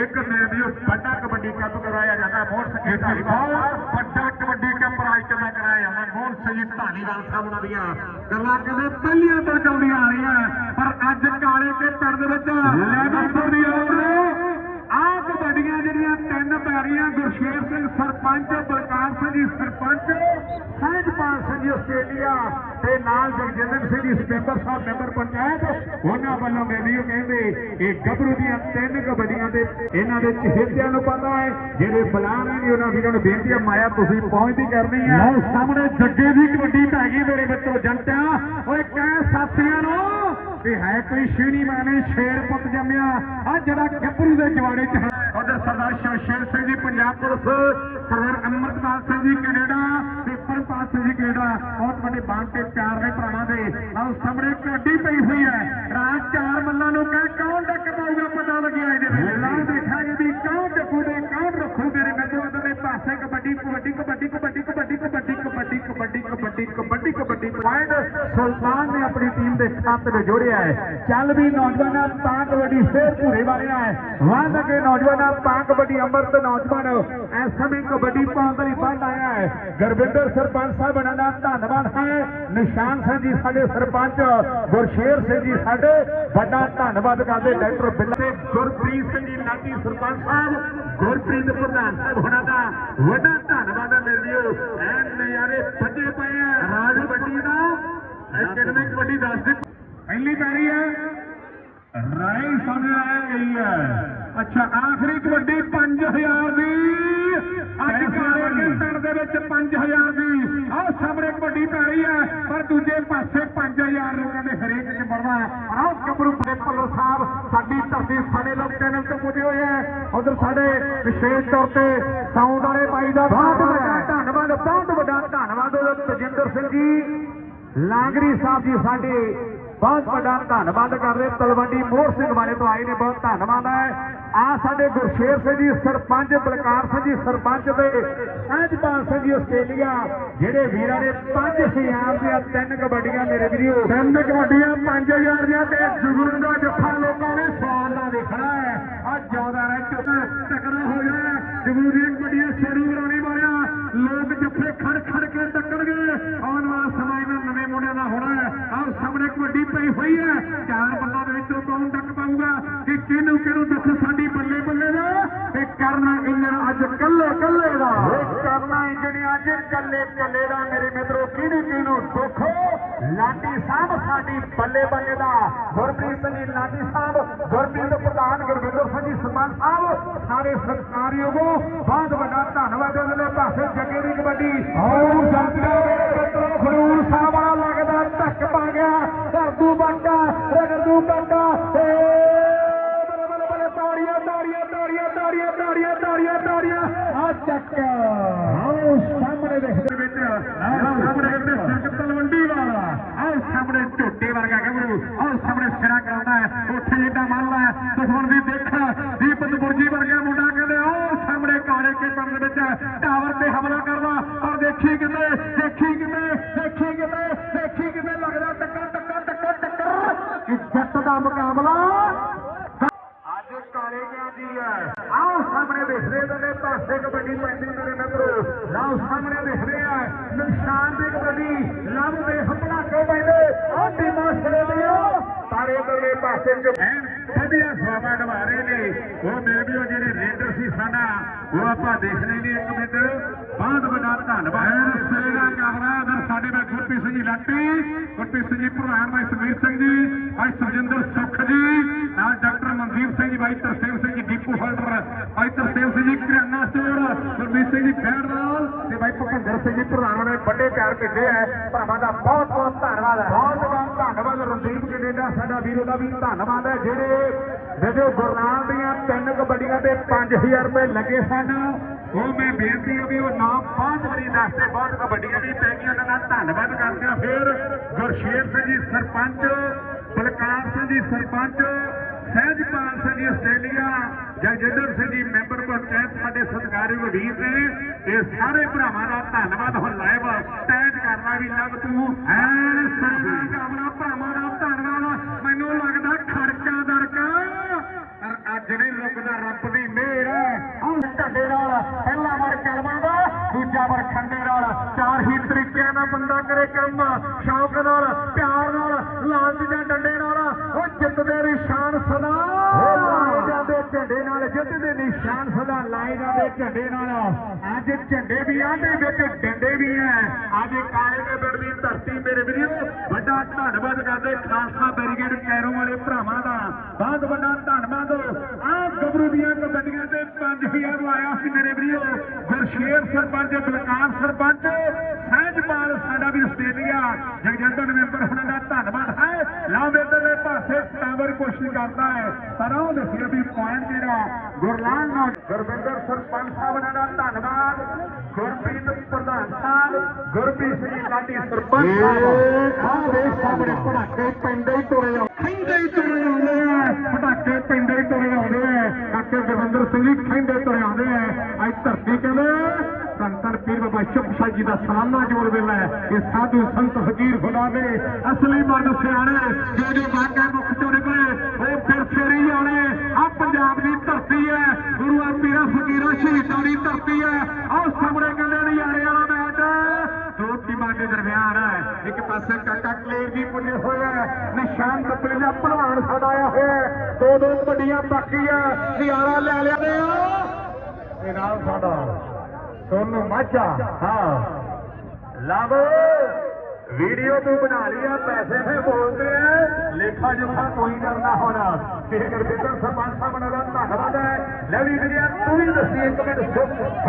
ਇੱਕ ਮੇਰੇ ਵੀਰੋ ਵੱਡਾ ਕਬੱਡੀ ਕੱਪ ਕਰਾਇਆ ਜਾਂਦਾ ਮੋਹਨ ਸਿੰਘ ਧਾਲੀਵਾਲ ਵੱਡਾ ਕਬੱਡੀ ਕੱਪ ਰਾਜ ਦਾ ਕਰਾਇਆ ਜਾਂਦਾ ਮੋਹਨ ਸਿੰਘ ਧਾਲੀਵਾਲ ਸਾਹਿਬ ਉਹਨਾਂ ਦੀਆਂ ਗੱਲਾਂ ਕਹਿੰਦੇ ਪਹਿਲੀਆਂ ਤੋਂ ਚੱਲਦੀਆਂ ਆ ਰਹੀਆਂ ਪਰ ਅੱਜ ਕਾਲੇ ਕੇ ਪਿੰਡ ਦੇ ਵਿੱਚ ਲੈਵਲਪੁਰ ਦੀ ਆਉਣ ਆਹ ਕਬੱਡੀਆਂ ਜਿਹੜੀਆਂ ਤਿੰਨ ਪੈਰੀਆਂ, ਗੁਰਸ਼ੇਰ ਸਿੰਘ ਸਰਪੰਚ, ਬਲਕਾਰ ਸਿੰਘ ਜੀ ਸਰਪੰਚ ਸਹਿਜਪਾਲ ਸਿੰਘ ਜੀ ਆਸਟ੍ਰੇਲੀਆ ਤੇ ਨਾਲ ਜਗਜਿੰਦਰ ਸਿੰਘ ਜੀ ਸਪੀਕਰ ਸਾਹਿਬ ਮੈਂਬਰ ਪੰਚਾਇਤ, ਉਹਨਾਂ ਵੱਲੋਂ ਮੈਨੂੰ ਕਹਿੰਦੇ, ਇਹ ਗੱਭਰੂ ਦੀਆਂ ਤਿੰਨ ਕਬੱਡੀਆਂ ਦੇ ਇਹਨਾਂ ਦੇ ਚਹੇਤਿਆਂ ਨੂੰ ਪਤਾ ਹੈ, ਜਿਹੜੇ ਬੁਲਾਣੇ ਨੇ ਉਹਨਾਂ ਵੀਰਾਂ ਨੂੰ ਬੇਨਤੀ ਹੈ ਮਾਇਆ ਤੁਸੀਂ ਪਹੁੰਚਦੀ ਕਰਨੀ ਹੈ ਲਓ ਸਾਹਮਣੇ ਜੱਗੇ ਦੀ ਕਬੱਡੀ ਪੈ ਗਈ ਮੇਰੇ ਮਿੱਤਰੋ ਜੰਟਿਆ ਓਏ ਕਹਿ ਸਾਥੀਆਂ ਨੂੰ ਵੀ ਹੈ ਕੋਈ ਸ਼ੀਣੀ ਮਾਨੇ ਸ਼ੇਰ ਪੁੱਤ ਜੰਮਿਆ। ਆ ਜਿਹੜਾ ਗੱਭਰੂ ਦੇ ਜਵਾੜੇ ਚ ਹੈ। ਉਧਰ ਸਰਦਾਰ ਸ਼ਮਸ਼ੇਰ ਸਿੰਘ ਜੀ ਪੰਜਾਬ ਪੁਲਿਸ ਸਰਦਾਰ ਅਮਰਤਪਾਲ ਸਿੰਘ ਜੀ ਕੈਨੇਡਾ ਤੇ ਪਰਮਪਾਲ ਸਿੰਘ ਜੀ ਕੈਨੇਡਾ। ਬਹੁਤ ਵੱਡੇ ਬਾਣ ਤੇ ਪਿਆਰ ਦੇ ਭਰਾਵਾਂ ਦੇ। ਆਹ ਸਾਹਮਣੇ ਕਬੱਡੀ ਪਈ ਹੋਈ ਹੈ। ਰਾਤ ਚਾਰ ਮੱਲਾਂ ਨੂੰ ਕਹਿ ਕੌਣ ਡੱਕ ਪਾਊਗਾ ਪਤਾ ਲੱਗਿਆ ਇਹਦੇ ਵੇਲੇ ਲਾਂ ਦੇਖਾਂਗੇ ਵੀ ਕੌਣ ਡੱਕੂ ਦੇ ਕੌਣ ਰੱਖੂ ਮੇਰੇ ਮਿੱਤਰੋ ਪਾਸੇ ਕਬੱਡੀ ਕਬੱਡੀ ਕਬੱਡੀ ਕਬੱਡੀ ਕਬੱਡੀ ਕਬੱਡੀ ਕਬੱਡੀ ਕਬੱਡੀ ਕਬੱਡੀ ਪੁਆਇੰਟ ਸੁਲਤਾਨ ਨੇ ਆਪਣੀ ਟੀਮ ਦੇ ਖਾਤੇ ਵਿੱਚ ਜੋੜਿਆ ਹੈ ਚੱਲ ਵੀ ਨੌਜਵਾਨਾਂ ਤਾਂ ਕਬੱਡੀ ਫੇਰ ਭੂਰੇ ਵਾਲਿਆ ਹੈ ਵਾਂਦ ਕੇ ਨੌਜਵਾਨਾਂ ਤਾਂ ਕਬੱਡੀ ਅੰਮ੍ਰਿਤ ਨੌਜਵਾਨ ਇਸ ਸਮੇਂ ਕਬੱਡੀ ਪਾਉਣ ਦੇ ਲਈ ਬੰਦ ਆਇਆ ਹੈ ਗੁਰਵਿੰਦਰ ਸਰਪੰਚ ਸਾਹਿਬ ਇਹਨਾਂ ਦਾ ਧੰਨਵਾਦ ਹੈ ਨਿਸ਼ਾਨ ਸਿੰਘ ਜੀ ਸਾਡੇ ਸਰਪੰਚ ਗੁਰਸ਼ੇਰ ਸਿੰਘ ਜੀ ਸਾਡੇ ਵੱਡਾ ਧੰਨਵਾਦ ਕਰਦੇ ਡਾਕਟਰ ਬਿੱਲਾ ਤੇ ਗੁਰਪ੍ਰੀਤ ਸਿੰਘ ਜੀ ਲਾਗੀ ਸਰਪੰਚ ਸਾਹਿਬ ਗੁਰਪ੍ਰੀਤ ਪ੍ਰਧਾਨ ਸਾਹਿਬ ਉਹਨਾਂ ਦਾ ਵੱਡਾ ਧੰਨਵਾਦ ਹੈ ਮੇਰੇ ਵੀਰੋ। ਐਨ ਨਜ਼ਾਰੇ ਭੱਜੇ ਪਏ ਆ। ਰਾਜ ਕਬੱਡੀ ਦਾ ਇਹ ਕਿੰਨੇ ਕਬੱਡੀ ਦੱਸ ਦੇ। ਪਹਿਲੀ ਪੈਰੀ ਹੈ। ਰਾਈ ਸਾਹਮਣੇ ਆ ਗਈ ਹੈ। ਅੱਛਾ ਆਖਰੀ ਕਬੱਡੀ 5000 ਦੀ। ਅੱਜ ਕਾਲੇ ਪਿੰਡ ਦੇ ਵਿੱਚ 5000 ਦੀ। ਆਹ ਸਾਹਮਣੇ ਕਬੱਡੀ ਪੈ ਰਹੀ ਹੈ ਪਰ ਦੂਜੇ ਪਾਸੇ 5000 ਲੋਕਾਂ ਦੇ ਹਰੇਕ ਚ ਮਰਦਾ ਆਓ ਗੱਭਰੂ ਦੇ ਭੱਲੋ ਸਾਹਿਬ ਸਾਡੀ ਧਰਤੀ ਸਾਡੇ ਲੋਕ ਚੈਨਲ ਤੋਂ ਪੁੱਜੇ ਹੋਏ ਹੈ। ਉਧਰ ਸਾਡੇ ਵਿਸ਼ੇਸ਼ ਤੌਰ ਤੇ ਸਾਊਂਡ ਵਾਲੇ ਭਾਈ ਦਾ ਬਹੁਤ ਵੱਡਾ ਧੰਨਵਾਦ ਬਹੁਤ ਵੱਡਾ ਧੰਨਵਾਦ ਤਜਿੰਦਰ ਸਿੰਘ ਜੀ। ਲਾਂਗਰੀ ਸਾਹਿਬ ਜੀ, ਸਾਡੇ ਬਹੁਤ ਵੱਡਾ ਧੰਨਵਾਦ ਕਰਦੇ ਤਲਵੰਡੀ ਮੋਹਰ ਸਿੰਘ ਵਾਲੇ ਤੋਂ ਆਏ ਨੇ, ਬਹੁਤ ਧੰਨਵਾਦ ਹੈ। ਆ ਸਾਡੇ ਗੁਰਸ਼ੇਰ ਸਿੰਘ ਜੀ, ਸਰਪੰਚ ਬਲਕਾਰ ਸਿੰਘ ਜੀ, ਸਰਪੰਚ ਤੇ ਸਹਿਜਪਾਲ ਸਿੰਘ ਜੀ ਆਸਟ੍ਰੇਲੀਆ, ਜਿਹੜੇ ਵੀਰਾਂ ਨੇ ਪੰਜ ਹਜ਼ਾਰ ਦੀਆਂ ਤਿੰਨ ਕਬੱਡੀਆਂ ਮੇਰੇ ਵੀਰੋ। ਤਿੰਨ ਕਬੱਡੀਆਂ 5000 ਦੀਆਂ ਤੇ ਜ਼ਰੂਰ ਦਾ ਜੱਫਾ ਲੋਕਾਂ ਨੇ ਸਵਾਲ ਦਾ ਦੇਖਣਾ ਹੈ। ਆ ਜਿਉਂਦਾ ਰਹਿ ਚੁੱਕਾ ਟਕਰਾ ਹੋ। ਜਾਣਾ ਜਮਹੂਰੀਆਂ ਕਬੱਡੀਆਂ ਸ਼ੁਰੂ ਕਰਾਉਣੀ ਵਾਲਿਆ ਲੋਕ ਜੱਫੇ ਖੜ ਖੜ ਕੇ ਟੱਕਣਗੇ ਆਉਣ ਵਾਲਾ ਸਮਾਂ ਇਹਨਾਂ ਨਵੇਂ ਮੁੰਡਿਆਂ ਦਾ ਹੋਣਾ ਹੈ ਆਹ ਸਾਹਮਣੇ ਹੈ। ਚਾਰ ਬੰਦਾਂ ਦੇ ਵਿੱਚੋਂ ਕੌਣ ਟੱਕ ਪਾਊਗਾ? ਕਿ ਕਿਹਨੂੰ ਕਿਹਨੂੰ ਦੁੱਖ ਸਾਡੀ ਬੱਲੇ ਬੱਲੇ ਦਾ? ਤੇ ਕਰਨਾ ਇੰਜਣ ਅੱਜ ਕੱਲੇ ਕੱਲੇ ਦਾ। ਕਰਨਾ ਇੰਜਣ ਅੱਜ ਕੱਲੇ ਕੱਲੇ ਦਾ। ਮੇਰੇ ਮਿੱਤਰੋ ਕਿਹਨੂੰ ਕਿਹਨੂੰ ਦੁੱਖ ਲਾਡੀ ਸਾਹਿਬ ਸਾਡੀ ਬੱਲੇ ਬੱਲੇ ਦਾ। ਗੁਰਪ੍ਰੀਤ ਸਿੰਘ ਜੀ ਲਾਡੀ ਸਾਹਿਬ ਗੁਰਪ੍ਰੀਤ ਪ੍ਰਧਾਨ ਗੁਰਵਿੰਦਰ ਸਿੰਘ ਜੀ ਸਰਪੰਚ ਸਾਹਿਬ ਸਾਰੇ ਸਰਕਾਰੀਓਗੋ ਬਹੁਤ ਵੱਡਾ ਧੰਨਵਾਦ। ਉਹਦੇ ਪਾਸੇ ਜੱਗੇ ਦੀ ਕਬੱਡੀ। ਹੋਰ ਜੰਤਰਾ ਮੇਰੇ ਮਿੱਤਰੋ ਖਡੂਰ ਸਾਹਿਬ ਵਾਲਾ ਧੱਕ ਪਾ ਗਿਆ। ਧਰਦੂ ਬਾਟਾ ਰਗੜਦੂ ਬਾਟਾ ਏ ਬਲੇ ਬਲੇ ਬਲੇ ਤਾੜੀਆਂ ਤਾੜੀਆਂ ਤਾੜੀਆਂ ਤਾੜੀਆਂ ਤਾੜੀਆਂ ਤਾੜੀਆਂ ਤਾੜੀਆਂ। ਆ ਚੱਕ। ਆਓ ਸਾਹਮਣੇ ਦੇਖਦੇ। ਵਿੱਚ ਸਾਹਮਣੇ ਕਹਿੰਦੇ ਤਲਵੰਡੀ ਵਾਲਾ। ਆਹ ਸਾਹਮਣੇ ਝੋਟੇ ਵਰਗਾ ਗੱਭਰੂ। ਆਹ ਸਾਹਮਣੇ ਸਿਰਾ ਕਰਾਉਂਦਾ ਹੈ ਉੱਥੇ ਜਿੱਡਾ ਮੰਨ ਲੈ ਦੁਸ਼ਮਣ ਦੀ ਦੇਖ ਦੀਪਤ ਬੁਰਜੀ ਵਰਗਾ ਮੁੰਡਾ ਕਹਿੰਦੇ ਆਹ ਸਾਹਮਣੇ ਕਾਲੇ ਕੇ ਪਿੰਡ ਦੇ ਵਿੱਚ ਟਾਵਰ ਤੇ ਹਮਲਾ ਕਰਦਾ ਪਰ ਦੇਖੀ ਕਿਤੇ ਦੇਖੀ ਕਿਤੇ ਦੇਖੀ ਕਿਤੇ ਦੇਖੀ ਕਿਤੇ ਲੱਗਦਾ ਟੱਕਰ ਟੱਕਰ ਟੱਕਰ ਟੱਕਰ ਇੱਜ਼ਤ ਦਾ ਮੁਕਾਬਲਾ ਅੱਜ ਕਾਲੇ ਗਿਆ ਦੀ ਹੈ ਆਓ ਸਾਹਮਣੇ ਦਿਖਦੇ ਨੇ ਪਾਸੇ ਕਬੱਡੀ ਪੈਂਦੀ ਮੇਰੇ ਮਿੱਤਰੋ ਲਓ ਸਾਹਮਣੇ ਦਿਖਦੇ ਆ ਨਿਸ਼ਾਨ ਦੀ ਕਬੱਡੀ ਲੰਮ ਦੇ ਹਮਲਾ ਕੇ ਪੈਂਦੇ ਆ ਟੀਮਾਂ ਸ਼੍ਰੇਣੀਆਂ ਤਾਰੇ ਦਰਲੇ ਪਾਸੇ ਚ ਐਨ ਵਧੀਆ ਸਵਾਬਾ ਨਿਭਾ ਰਹੇ ਨੇ ਉਹ ਮੇਰੇ ਵੀ ਉਹ ਜਿਹੜੇ ਰੇਡਰ ਸੀ ਸਾਡਾ ਉਹ ਆਪਾਂ ਦੇਖ ਰਹੇ ਨੇ ਇੱਕ ਮਿੰਟ। ਬਹੁਤ ਵੱਡਾ ਧੰਨਵਾਦ। ਸੇਗਾ ਕਮਰਾ ਅਦਰ ਸਾਡੇ ਨਾਲ ਗੁਰਪ੍ਰੀਤ ਸਿੰਘ ਜੀ ਲਾਟੀ ਗੁਰਪ੍ਰੀਤ ਸਿੰਘ ਜੀ ਪ੍ਰਧਾਨ ਭਾਈ ਸੁਖਬੀਰ ਸਿੰਘ ਜੀ ਭਾਈ ਸੁਖਜਿੰਦਰ ਸੁਖ ਜੀ ਨਾਲ ਡਾਕਟਰ ਮਨਦੀਪ ਸਿੰਘ ਜੀ ਭਾਈ ਤਰਸੇਮ ਸਿੰਘ ਜੀ ਡੀਪੂ ਹੋਲਡਰ ਭਾਈ ਤਰਸੇਮ ਸਿੰਘ ਜੀ ਕਰਿਆਨਾ ਸਟੋਰ ਗੁਰਮੀਤ ਸਿੰਘ ਜੀ ਫੈਡਰਲ ਤੇ ਭਾਈ ਭੁਪਿੰਦਰ ਸਿੰਘ ਜੀ ਪ੍ਰਧਾਨ ਨੇ ਵੱਡੇ ਪਿਆਰ ਭੇਜੇ ਹੈ ਭਰਾਵਾਂ ਦਾ ਬਹੁਤ ਬਹੁਤ ਧੰਨਵਾਦ। ਹੈ ਬਹੁਤ ਬਹੁਤ ਰਣਦੀਪ ਕੈਨੇਡਾ, ਸਾਡਾ ਵੀਰ ਉਹਦਾ ਵੀ ਧੰਨਵਾਦ ਹੈ, ਜਿਹੜੇ ਜਿਹੜੇ ਗੁਰਨਾਮ ਦੀਆਂ ਤਿੰਨ ਕਬੱਡੀਆਂ ਤੇ 5000 ਰੁਪਏ ਲੱਗੇ ਸਨ। ਉਹ ਮੈਂ ਬੇਨਤੀ ਹੈ ਵੀ ਉਹ ਨਾਮ ਬਹੁਤ ਵਾਰੀ ਦੱਸਦੇ ਬਹੁਤ ਕਬੱਡੀਆਂ ਦੀ ਪੈ ਗਈਆਂ, ਉਹਨਾਂ ਦਾ ਧੰਨਵਾਦ ਕਰਦੇ ਆ। ਫਿਰ ਗੁਰਸ਼ੇਰ ਸਿੰਘ ਜੀ ਸਰਪੰਚ, ਬਲਕਾਰ ਸਿੰਘ ਜੀ ਸਰਪੰਚ ਸਹਿਜਪਾਲ ਸਿੰਘ ਜੀ ਆਸਟ੍ਰੇਲੀਆ ਜਗਜਿੰਦਰ ਸਿੰਘ ਜੀ ਮੈਂਬਰ ਪੰਚਾਇਤ ਸਾਡੇ ਸਤਿਕਾਰਯੋਗ ਵੀਰ ਨੇ ਇਹ ਸਾਰੇ ਭਰਾਵਾਂ ਦਾ ਧੰਨਵਾਦ ਹੁਣ ਲਾਈਵ ਟੈਗ ਕਰਨਾ ਵੀ ਲੱਗ ਤੂੰ ਐਨ ਸਰਦਾਰ ਕਾਮਨਾ ਭਰਾਵਾਂ ਦਾ ਧੰਨਵਾਦ। ਮੈਨੂੰ ਲੱਗਦਾ ਖੜਕਾ ਦਰਕਾ। ਪਰ ਅੱਜ ਨਹੀਂ ਲੁਕਦਾ ਰੱਬ ਦੀ ਮਿਹਰ। ਆਹ ਝੰਡੇ ਨਾਲ। ਪਹਿਲਾ ਵਾਰ ਕਲਮਾਂ ਦਾ ਦੂਜਾ ਵਾਰ ਖੰਡੇ ਨਾਲ। ਚਾਰ ਹੀ ਤਰੀਕਿਆਂ ਨਾਲ ਬੰਦਾ ਕਰੇ ਕੰਮ। ਸ਼ੌਕ ਨਾਲ, ਪਿਆਰ ਨਾਲ, ਲਾਲਚ ਦੇ ਡੰਡੇ ਨਾਲ। ਉਹ ਜਿੱਤਦੇ ਨਿਸ਼ਾਨ ਸਦਾ। ਲਾਏ ਜਾਂਦੇ ਝੰਡੇ ਨਾਲ, ਜਿੱਤਦੇ ਨਿਸ਼ਾਨ ਸਦਾ। ਲਾਏ ਜਾਂਦੇ ਝੰਡੇ ਨਾਲ। ਅੱਜ ਝੰਡੇ ਵੀ ਆ, ਤੇ ਵਿੱਚ ਡੰਡੇ ਵੀ ਆ। ਅੱਜ ਕਾਲੇ ਦੇ ਬਿੜ ਦੀ ਧਰਤੀ ਮੇਰੇ ਵੀਰੋ ਵੱਡਾ ਧੰਨਵਾਦ ਕਰਦੇ ਖਾਲਸਾ ਬੈਰੀਗੇਡ ਕੈਰੋਂ ਵਾਲੇ ਭਰਾਵਾਂ ਦਾ। ਬਹੁਤ ਵੱਡਾ ਧੰਨਵਾਦ। ਆ ਗੱਭਰੂ ਦੀਆਂ ਕਬੱਡੀਆਂ ਤੇ 5000 ਲਾਇਆ ਸੀ ਮੇਰੇ ਵੀਰੋ। ਗੁਰਸ਼ੇਰ ਸਰਪੰਚ, ਬਲਕਾਰ ਸਰਪੰਚ, ਸਹਿਜਪਾਲ, ਸਾਡਾ ਵੀ ਆਸਟ੍ਰੇਲੀਆ ਜਗਜੰਦਰ ਮੈਂਬਰ ਉਹਨਾਂ ਦਾ ਧੰਨਵਾਦ ਹੈ ਲਾਵੇਦਰ ਦੇ ਪਾਸੇ ਟਾਵਰ ਕੋਸ਼ਿਸ਼ ਕਰਦਾ ਹੈ। ਪਰ ਉਹ ਦੱਸਿਆ ਵੀ ਪੁਆਇੰਟ ਜਿਹੜਾ ਗੁਰਲਾਲ ਨਾਲ ਗੁਰਵਿੰਦਰ ਸਰਪੰਚ ਸਾਹਿਬ ਉਹਨਾਂ ਦਾ ਧੰਨਵਾਦ। ਗੁਰਪ੍ਰੀਤ ਪ੍ਰਧਾਨ ਸਾਹਿਬ ਗੁਰਪ੍ਰੀਤ ਸਿੰਘ ਲਾਡੀ ਸਰਪੰਚ ਸਾਹਿਬ। ਆਹ ਦੇ ਸਾਹਮਣੇ ਪੜਾਕੇ ਪੈਂਦੇ ਹੀ ਤੁਰੇ ਆ। ਖੈਂਦੇ ਹੀ ਤੁਰੇ ਆਉਂਦੇ ਆ। ਪਟਾਕੇ ਪੈਂਦੇ ਹੀ ਤੁਰੇ ਆਉਂਦੇ ਆ। ਕਾਕੇ ਗੁਰਵਿੰਦਰ ਸਿੰਘ ਜੀ ਖੈਂਦੇ ਤੁਰੇ ਆਉਂਦੇ ਆ। ਅੱਜ ਧਰਤੀ ਕਹਿੰਦੇ ਸੰਤਨ ਪੀਰ ਬਾਬਾ ਚੁਪਸ਼ਾ ਜੀ ਦਾ ਸਲਾਨਾ ਜੋੜ ਵੇਲਾ ਹੈ। ਇਹ ਸਾਧੂ ਸੰਤ ਫਕੀਰ ਖੁਦਾ ਦੇ ਅਸਲੀ ਮਰਦ ਸਿਆਣੇ, ਜੋ ਜੋ ਬਾਗੇ ਮੁਖ ਚੋੜ ਗਏ ਉਹ ਫਿਰ ਫੇਰੀ ਆਉਣੇ। ਆ ਪੰਜਾਬ ਦੀ ਧਰਤੀ ਹੈ ਗੁਰੂਆਂ ਪੀਰਾਂ ਫਕੀਰਾਂ ਸ਼ਹੀਦਾਂ ਦੀ ਧਰਤੀ ਹੈ। ਆਹ ਸਾਹਮਣੇ ਕਹਿੰਦੇ ਨਜ਼ਾਰੇ ਵਾਲਾ ਮੈਚ ਦੋ ਟੀਮਾਂ ਦੇ ਦਰਮਿਆਨ ਹੈ। ਇੱਕ ਪਾਸੇ ਕਾਕਾ ਕਲੇਰ ਜੀ ਪੁੱਜੇ ਹੋਏ ਹੈ। ਨਿਸ਼ਾਨ ਕੱਪੜੇ ਦਾ ਭਲਵਾਨ ਸਾਡਾ ਆਇਆ ਹੋਇਆ ਦੋ ਦੋ ਵੱਡੀਆਂ ਬਾਕੀ ਹੈ। ਨਜ਼ਾਰਾ ਲੈ ਲਿਆ। ਨੇ ਆ ਇਹ ਨਾਲ ਸਾਡਾ। ਸੋਨੂ ਮਾਝਾ, ਹਾਂ। ਲਵ, ਵੀਡੀਓ ਤੂੰ ਬਣਾ ਲਿਆ ਪੈਸੇ ਫੇ ਬੋਲਦੇ ਆ। ਲੇਖਾ ਜੁਖਾ ਕੋਈ ਕਰਨਾ ਹੋਣਾ। ਤੇ ਗੁਰਬਿੰਦਰ ਸਰਪੰਚ ਸਾਹਿਬ ਦਾ ਧੰਨਵਾਦ ਹੈ। ਲੈ ਵੀ ਵੀਰਿਆ ਤੂੰ ਵੀ ਦੱਸੀ ਇੱਕ ਮਿੰਟ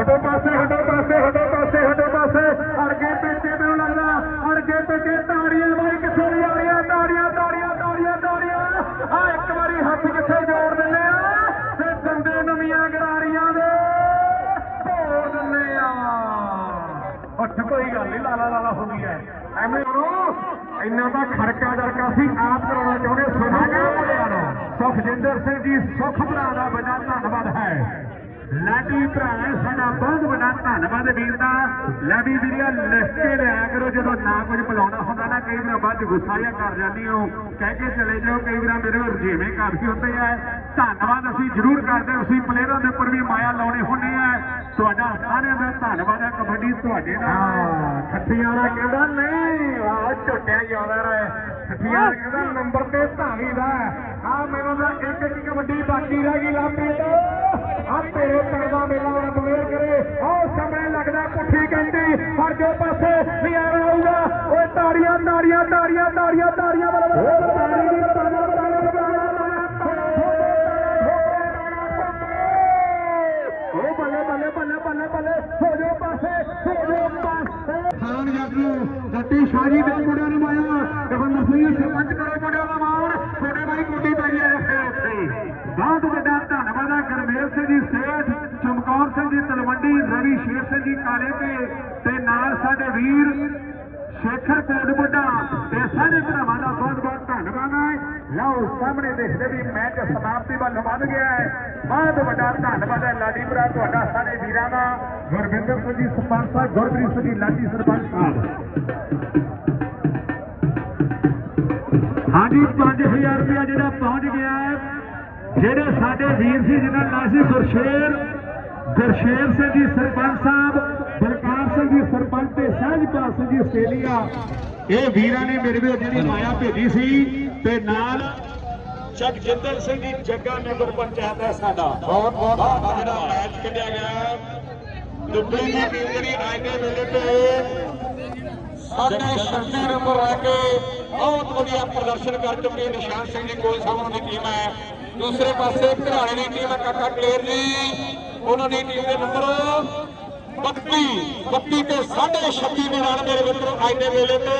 ਹਟੋ ਪਾਸੇ ਹਟੋ ਪਾਸੇ ਹਟੋ ਪਾਸੇ ਹਟੋ ਪਾਸੇ। ਅਰਗੇ ਪਿੱਛੇ ਮੈਨੂੰ ਲੱਗਦਾ ਅਰਗੇ ਪੇਟੇ ਤਾੜੀਆਂ ਬਾਈ ਹੁੰਦੀ ਹੈ। ਐਵੇਂ ਕਰੋ, ਇੰਨਾ ਤਾਂ ਖੜਕਾ ਦਰਕਾ ਸੀ ਆਪ ਕਰਾਉਣਾ ਚਾਹੁੰਦੇ ਸੁਣਾਗਾ ਸੁਖਜਿੰਦਰ ਸਿੰਘ ਜੀ, ਸੁਖ ਭਰਾ ਦਾ ਵੱਡਾ ਧੰਨਵਾਦ ਹੈ। ਲਾਡੀ ਭਰਾ ਸਾਡਾ ਬਹੁਤ ਵੱਡਾ ਧੰਨਵਾਦ ਵੀਰ ਦਾ। ਲੈ ਵੀ ਵੀਰਿਆ ਲਿਖ ਕੇ ਲਿਆ ਕਰੋ, ਜਦੋਂ ਨਾ ਕੁਝ ਬੁਲਾਉਣਾ ਹੁੰਦਾ ਨਾ, ਕਈ ਵਾਰ ਬਾਅਦ 'ਚ ਗੁੱਸਾ ਜਿਹਾ ਕਰ ਜਾਂਦੀ ਹੋ। ਕਹਿ ਕੇ ਚਲੇ ਜਾਓ, ਕਈ ਵਾਰ ਮੇਰੇ ਕੋਲ ਰਜੀਵੇਂ ਕਾਫੀ ਹੁੰਦੇ ਆ। ਧੰਨਵਾਦ ਅਸੀਂ ਜ਼ਰੂਰ ਕਰਦੇ ਹਾਂ। ਅਸੀਂ ਪਲੇਅਰਾਂ ਦੇ ਉੱਪਰ ਵੀ ਮਾਇਆ ਲਾਉਣੇ ਹੁੰਦੇ ਆ। ਤੁਹਾਡਾ ਸਾਰਿਆਂ ਦਾ ਧੰਨਵਾਦ ਹੈ, ਕਬੱਡੀ ਤੁਹਾਡੇ ਨਾਲ ਖੱਟੀਆਂ ਦਾ ਕਹਿੰਦਾ ਨਹੀਂ ਆ ਝੋਟਿਆ ਜ਼ਿਆਦਾ ਰਹੇ ਖੱਟੀਆਂ ਕਹਿੰਦਾ ਨੰਬਰ ਤੇ ਧਾਵੀ ਦਾ ਆ ਮੈਨੂੰ ਤਾਂ ਇੱਕ ਇੱਕ ਕਬੱਡੀ ਬਾਕੀ ਰਹਿ ਗਈ ਲਾਪਰੀ ਆ ਤੇਰੇ ਪਿੰਡ ਦਾ ਮੇਲਾ ਰੱਬ ਮੇਰ ਕਰੇ। ਆਹ ਸਾਹਮਣੇ ਲੱਗਦਾ ਪੁੱਠੀ ਕਹਿੰਦੀ ਪਰ ਜੋ ਪਾਸੇ ਨਜ਼ਾਰਾ ਆਊਗਾ। ਓਏ ਤਾੜੀਆਂ ਤਾੜੀਆਂ ਤਾੜੀਆਂ ਤਾੜੀਆਂ ਤਾੜੀਆਂ ਬਰਾਬਰ ਤਲਵੰਡੀ ਸਿੰਘ ਜੀ ਕਾਲੇ ਤੇ ਤੇ ਨਾਲ ਸਾਡੇ ਵੀਰ ਸ਼ੇਖਰ ਕੋਟ ਤੇ ਸਾਰੇ ਭਰਾਵਾਂ ਦਾ ਬਹੁਤ ਬਹੁਤ ਧੰਨਵਾਦ ਹੈ। ਲਓ, ਸਾਹਮਣੇ ਦੇਖਦੇ ਵੀ ਮੈਚ ਸਮਾਪਤੀ ਵੱਲ ਵੱਧ ਗਿਆ ਹੈ। ਬਹੁਤ ਵੱਡਾ ਧੰਨਵਾਦ ਹੈ ਲਾਡੀ ਭਰਾ ਤੁਹਾਡਾ, ਸਾਰੇ ਵੀਰਾਂ ਦਾ। ਗੁਰਵਿੰਦਰ ਸਿੰਘ ਜੀ ਸਰਪੰਚ ਸਾਹਿਬ, ਗੁਰਪ੍ਰੀਤ ਸਿੰਘ ਜੀ ਲਾਡੀ ਸਰਪੰਚ ਸਾਹਿਬ। ਹਾਂਜੀ 5000 ਰੁਪਇਆ ਜਿਹੜਾ ਪਹੁੰਚ ਗਿਆ ਹੈ, ਜਿਹੜੇ ਸਾਡੇ ਵੀਰ ਸੀ ਜਿਨ੍ਹਾਂ ਨਾਲ ਸੀ ਗੁਰਸ਼ੇਰ। ਗੁਰਸ਼ੇਰ ਸਿੰਘ ਜੀ ਸਰਪੰਚ ਸਾਹਿਬ ਬਲਕਾਰ ਸਿੰਘ ਜੀ ਸਰਪੰਚ ਤੇ ਸਹਿਜਪਾਲ ਸਿੰਘ ਜੀ ਆਸਟ੍ਰੇਲੀਆ। ਇਹ ਵੀਰਾਂ ਨੇ ਮੇਰੇ ਵੀਰ ਜਿਹੜੀ ਮਾਇਆ ਭੇਜੀ ਸੀ ਤੇ ਨਾਲ ਜਗਜਿੰਦਰ ਸਿੰਘ ਜੀ ਜੱਗਾ ਨਗਰ ਪੰਚਾਇਤ ਹੈ ਸਾਡਾ। ਬਹੁਤ ਬਹੁਤ ਜਿਹੜਾ ਮੈਚ ਖੇਡਿਆ ਗਿਆ ਦੁੱਬਲੀ ਦੀ ਟੀਮ ਜਿਹੜੀ ਅੱਜ ਦੇ ਵੇਲੇ ਤੇ ਸਾਡੇ ਸ਼ਕਤੀ ਨੰਬਰ ਲੈ ਕੇ ਬਹੁਤ ਵਧੀਆ ਪ੍ਰਦਰਸ਼ਨ ਕਰ ਚੁੱਕੇ ਨਿਸ਼ਾਨ ਸਿੰਘ ਜੀ ਕੋਲ ਸਾਹਮਣੇ ਦੀ ਟੀਮ ਹੈ। ਦੂਸਰੇ ਪਾਸੇ ਘਰਾਣੇ ਦੀ ਟੀਮ ਹੈ ਕਾਕਾ ਕਲੇਰ ਜੀ। ਉਹਨਾਂ ਦੀ ਟੀਮ ਦੇ ਨੰਬਰ 32 32 ਤੇ 26 ਦੇ ਨਾਲ ਅੱਜ ਦੇ ਵੇਲੇ ਤੇ।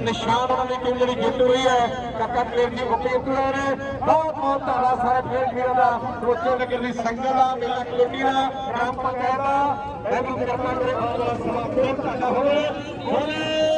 ਨਿਸ਼ਾਨ ਉਹਨਾਂ ਦੀ ਟੀਮ ਜਿਹੜੀ ਜਿੱਤ ਹੋਈ ਹੈ। ਕਾਕਾ ਕਲੇਰ ਜੀ ਮੁੱਖੀ ਉਤਰੇ ਨੇ ਬਹੁਤ ਬਹੁਤ ਧੰਨਵਾਦ ਸਾਰੇ ਖੇਡ ਵੀਰਾਂ ਦਾ। ਰੋਚੋ ਨਗਰ ਦੀ ਸੰਗਤ ਦਾ, ਮੇਲਾ ਕਲੋਨੀ ਦਾ, ਗ੍ਰਾਮ ਪੰਚਾਇਤ ਦਾ। ਮੈਂ ਵੀ ਕਰਨਾ ਮੇਰੇ ਤੁਹਾਡਾ ਹੋਵੇ। ਹੋਵੇ।